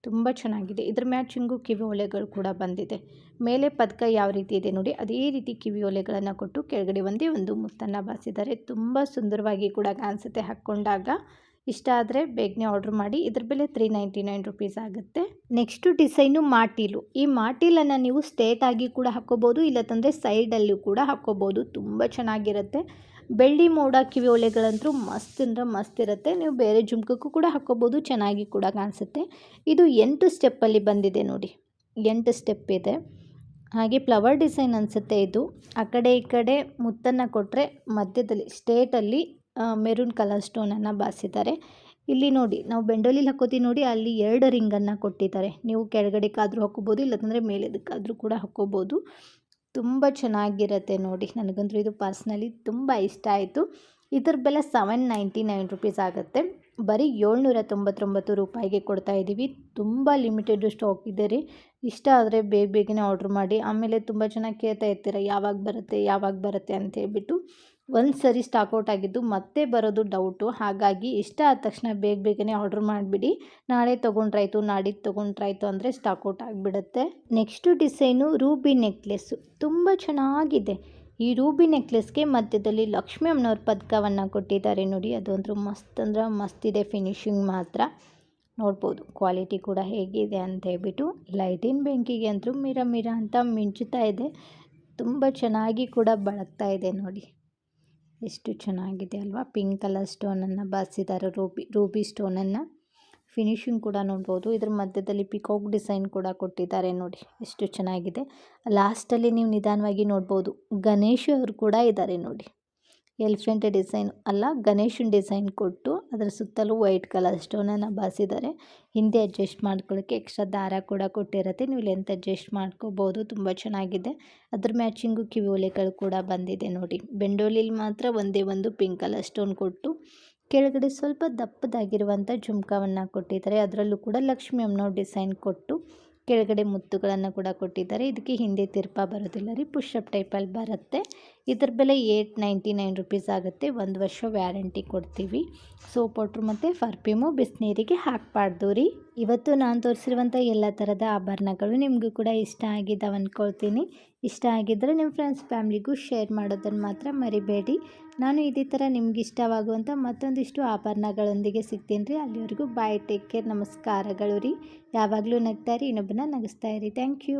ತುಂಬ ಚೆನ್ನಾಗಿದೆ. ಇದ್ರ ಮ್ಯಾಚಿಂಗು ಕಿವಿ ಒಲೆಗಳು ಕೂಡ ಬಂದಿದೆ. ಮೇಲೆ ಪದಕ ಯಾವ ರೀತಿ ಇದೆ ನೋಡಿ. ಅದೇ ರೀತಿ ಕಿವಿ ಒಲೆಗಳನ್ನು ಕೊಟ್ಟು ಕೆಳಗಡೆ ಒಂದೇ ಒಂದು ಮುತ್ತನ್ನು ಬಾಸಿದ್ದಾರೆ ತುಂಬ ಸುಂದರವಾಗಿ ಕೂಡ ಕಾಣಿಸುತ್ತೆ. ಹಾಕ್ಕೊಂಡಾಗ ಇಷ್ಟ ಆದರೆ ಬೇಗನೆ ಆರ್ಡ್ರ್ ಮಾಡಿ. ಇದ್ರ ಬೆಲೆ ತ್ರೀ ನೈಂಟಿ ನೈನ್ ರುಪೀಸ್ ಆಗುತ್ತೆ. ನೆಕ್ಸ್ಟು ಡಿಸೈನು ಮಾಟೀಲು. ಈ ಮಾಟೀಲನ್ನು ನೀವು ಸ್ಟೇಟ್ ಆಗಿ ಕೂಡ ಹಾಕ್ಕೋಬೋದು ತಂದರೆ ಸೈಡಲ್ಲೂ ಕೂಡ ಹಾಕ್ಕೋಬೋದು. ತುಂಬ ಚೆನ್ನಾಗಿರುತ್ತೆ. ಬೆಳ್ಳಿ ಮೋಡ ಕಿವಿ ಒಲೆಗಳಂತೂ ಮಸ್ತ್ ಅಂದ್ರೆ ಮಸ್ತ್ ಇರುತ್ತೆ. ನೀವು ಬೇರೆ ಜುಮ್ಕಕ್ಕೂ ಕೂಡ ಹಾಕ್ಕೋಬೋದು, ಚೆನ್ನಾಗಿ ಕೂಡ ಕಾಣಿಸುತ್ತೆ. ಇದು ಎಂಟು ಸ್ಟೆಪ್ಪಲ್ಲಿ ಬಂದಿದೆ ನೋಡಿ. ಎಂಟು ಸ್ಟೆಪ್ ಇದೆ. ಹಾಗೆ ಫ್ಲವರ್ ಡಿಸೈನ್ ಅನಿಸುತ್ತೆ ಇದು. ಆ ಕಡೆ ಈ ಕಡೆ ಮುತ್ತನ್ನು ಕೊಟ್ಟರೆ ಮಧ್ಯದಲ್ಲಿ ಸ್ಟೇಟಲ್ಲಿ ಮೆರೂನ್ ಕಲರ್ ಸ್ಟೋನನ್ನು ಬಾರಿಸಿದ್ದಾರೆ. ಇಲ್ಲಿ ನೋಡಿ, ನಾವು ಬೆಂಡೋಲಿಲಿ ಹಾಕೋತೀವಿ ನೋಡಿ, ಅಲ್ಲಿ ಎರಡು ರಿಂಗನ್ನು ಕೊಟ್ಟಿದ್ದಾರೆ. ನೀವು ಕೆಳಗಡೆಗಾದರೂ ಹಾಕೋಬೋದು ಇಲ್ಲದಂದರೆ ಮೇಲೆದಕ್ಕಾದರೂ ಕೂಡ ಹಾಕ್ಕೋಬೋದು. ತುಂಬ ಚೆನ್ನಾಗಿರುತ್ತೆ ನೋಡಿ. ನನಗಂತೂ ಇದು ಪರ್ಸ್ನಲಿ ತುಂಬ ಇಷ್ಟ ಆಯಿತು. ಇದ್ರ ಬೆಲೆ ಸೆವೆನ್ ನೈಂಟಿ ನೈನ್ ರುಪೀಸ್ ಆಗುತ್ತೆ. ಬರೀ ಏಳ್ನೂರ ತೊಂಬತ್ತೊಂಬತ್ತು ರೂಪಾಯಿಗೆ ಕೊಡ್ತಾ ಇದ್ದೀವಿ. ತುಂಬ ಲಿಮಿಟೆಡ್ ಸ್ಟಾಕ್ ಇದೆ ರೀ. ಇಷ್ಟ ಆದರೆ ಬೇಗ ಬೇಗನೆ ಆರ್ಡ್ರ್ ಮಾಡಿ. ಆಮೇಲೆ ತುಂಬ ಚೆನ್ನಾಗಿ ಕೇಳ್ತಾ ಇರ್ತೀರ, ಯಾವಾಗ ಬರುತ್ತೆ ಯಾವಾಗ ಬರುತ್ತೆ ಅಂತ ಹೇಳ್ಬಿಟ್ಟು. ಒಂದು ಸರಿ ಸ್ಟಾಕ್ಔಟ್ ಆಗಿದ್ದು ಮತ್ತೆ ಬರೋದು ಡೌಟು ಹಾಗಾಗಿ ಇಷ್ಟ ಆದ ತಕ್ಷಣ ಬೇಗ ಬೇಗನೆ ಆರ್ಡ್ರ್ ಮಾಡಿಬಿಡಿ. ನಾಳೆ ತೊಗೊಂಡ್ರಾಯ್ತು, ನಾಡಿದ್ದು ತೊಗೊಂಡ್ರಾಯ್ತು ಅಂದರೆ ಸ್ಟಾಕ್ಔಟ್ ಆಗಿಬಿಡುತ್ತೆ. ನೆಕ್ಸ್ಟು ಡಿಸೈನು ರೂಬಿ ನೆಕ್ಲೆಸ್ಸು ತುಂಬ ಚೆನ್ನಾಗಿದೆ. ಈ ರೂಬಿ ನೆಕ್ಲೆಸ್ಗೆ ಮಧ್ಯದಲ್ಲಿ ಲಕ್ಷ್ಮಿ ಅಮ್ಮನವ್ರ ಪದಕವನ್ನು ಕೊಟ್ಟಿದ್ದಾರೆ ನೋಡಿ. ಅದಂತೂ ಮಸ್ತ್ ಅಂದ್ರೆ ಮಸ್ತ್ ಇದೆ ಫಿನಿಶಿಂಗ್ ಮಾತ್ರ. ನೋಡ್ಬೋದು ಕ್ವಾಲಿಟಿ ಕೂಡ ಹೇಗಿದೆ ಅಂತ ಹೇಳ್ಬಿಟ್ಟು ಲೈಟಿನ ಬೆಂಕಿಗೆ ಅಂದರೂ ಮಿರ ಮಿರ ಅಂತ ಮಿಂಚುತ್ತಾ ಇದೆ. ತುಂಬ ಚೆನ್ನಾಗಿ ಕೂಡ ಬಳಕ್ತಾ ಇದೆ ನೋಡಿ. ಎಷ್ಟು ಚೆನ್ನಾಗಿದೆ ಅಲ್ವಾ? ಪಿಂಕ್ ಕಲರ್ ಸ್ಟೋನನ್ನು ಬಾರಿಸಿದ್ದಾರೆ ರೂಬಿ ರೂಬಿ ಸ್ಟೋನನ್ನು. ಫಿನಿಶಿಂಗ್ ಕೂಡ ನೋಡ್ಬೋದು. ಇದ್ರ ಮಧ್ಯದಲ್ಲಿ ಪಿಕಾಕ್ ಡಿಸೈನ್ ಕೂಡ ಕೊಟ್ಟಿದ್ದಾರೆ ನೋಡಿ. ಎಷ್ಟು ಚೆನ್ನಾಗಿದೆ. ಲಾಸ್ಟಲ್ಲಿ ನೀವು ನಿಧಾನವಾಗಿ ನೋಡ್ಬೋದು. ಗಣೇಶ ಅವರು ಕೂಡ ಇದ್ದಾರೆ ನೋಡಿ. ಎಲಿಫೆಂಟ್ ಡಿಸೈನ್ ಅಲ್ಲ, ಗಣೇಶನ ಡಿಸೈನ್ ಕೊಟ್ಟು ಅದರ ಸುತ್ತಲೂ ವೈಟ್ ಕಲರ್ ಸ್ಟೋನನ್ನು ಬಾಸಿದ್ದಾರೆ ಹಿಂದೆ ಅಡ್ಜಸ್ಟ್ ಮಾಡ್ಕೊಳ್ಳೋಕ್ಕೆ ಎಕ್ಸ್ಟ್ರಾ ದಾರ ಕೂಡ ಕೊಟ್ಟಿರುತ್ತೆ. ನೀವು ಲೆಂತ್ ಅಡ್ಜಸ್ಟ್ ಮಾಡ್ಕೋಬೋದು. ತುಂಬ ಚೆನ್ನಾಗಿದೆ. ಅದ್ರ ಮ್ಯಾಚಿಂಗು ಕಿವಿ ಒಲೆಗಳು ಕೂಡ ಬಂದಿದೆ ನೋಡಿ. ಬೆಂಡೋಲಿಲಿ ಮಾತ್ರ ಒಂದೇ ಒಂದು ಪಿಂಕ್ ಕಲರ್ ಸ್ಟೋನ್ ಕೊಟ್ಟು ಕೆಳಗಡೆ ಸ್ವಲ್ಪ ದಪ್ಪದಾಗಿರುವಂಥ ಜುಮ್ಕಾವನ್ನು ಕೊಟ್ಟಿದ್ದಾರೆ. ಅದರಲ್ಲೂ ಕೂಡ ಲಕ್ಷ್ಮಿ ಅಮ್ಮನವ್ರ ಡಿಸೈನ್ ಕೊಟ್ಟು ಕೆಳಗಡೆ ಮುತ್ತುಗಳನ್ನು ಕೂಡ ಕೊಟ್ಟಿದ್ದಾರೆ. ಇದಕ್ಕೆ ಹಿಂದೆ ತಿರ್ಪ ಬರೋದಿಲ್ಲ ರೀ. ಪುಷಪ್ ಟೈಪಲ್ಲಿ ಬರುತ್ತೆ. ಇದ್ರ ಬೆಲೆ ಏಯ್ಟ್ ನೈಂಟಿ ನೈನ್ ರುಪೀಸ್ ಆಗುತ್ತೆ. ಒಂದು ವರ್ಷ ವ್ಯಾರಂಟಿ ಕೊಡ್ತೀವಿ. ಸೋಪ್ ವಾಟ್ರ್ ಮತ್ತು ಫರ್ಫ್ಯೂಮು ಬಿಸಿನೀರಿಗೆ ಹಾಕಬಾರ್ದು ರೀ. ಇವತ್ತು ನಾನು ತೋರಿಸಿರುವಂಥ ಎಲ್ಲ ಥರದ ಆಭರಣಗಳು ನಿಮಗೂ ಕೂಡ ಇಷ್ಟ ಆಗಿದ್ದಾವೆ ಅಂದ್ಕೊಳ್ತೀನಿ ಇಷ್ಟ ಆಗಿದ್ದರೆ ನಿಮ್ಮ ಫ್ರೆಂಡ್ಸ್ ಫ್ಯಾಮ್ಲಿಗೂ ಶೇರ್ ಮಾಡೋದನ್ನು ಮಾತ್ರ ಮರಿಬೇಡಿ. ನಾನು ಇದೇ ಥರ ನಿಮ್ಗೆ ಇಷ್ಟವಾಗುವಂಥ ಮತ್ತೊಂದಿಷ್ಟು ಆಭರಣಗಳೊಂದಿಗೆ ಸಿಗ್ತೀನಿ ರೀ. ಅಲ್ಲಿವರೆಗೂ ಬಾಯ್, ಟೇಕ್ ಕೇರ್, ನಮಸ್ಕಾರಗಳು ರೀ. ಯಾವಾಗಲೂ ನಗ್ತಾ ಇರಿ ಇನ್ನೊಬ್ಬನ ನಗಿಸ್ತಾ ಇರಿ. Thank you.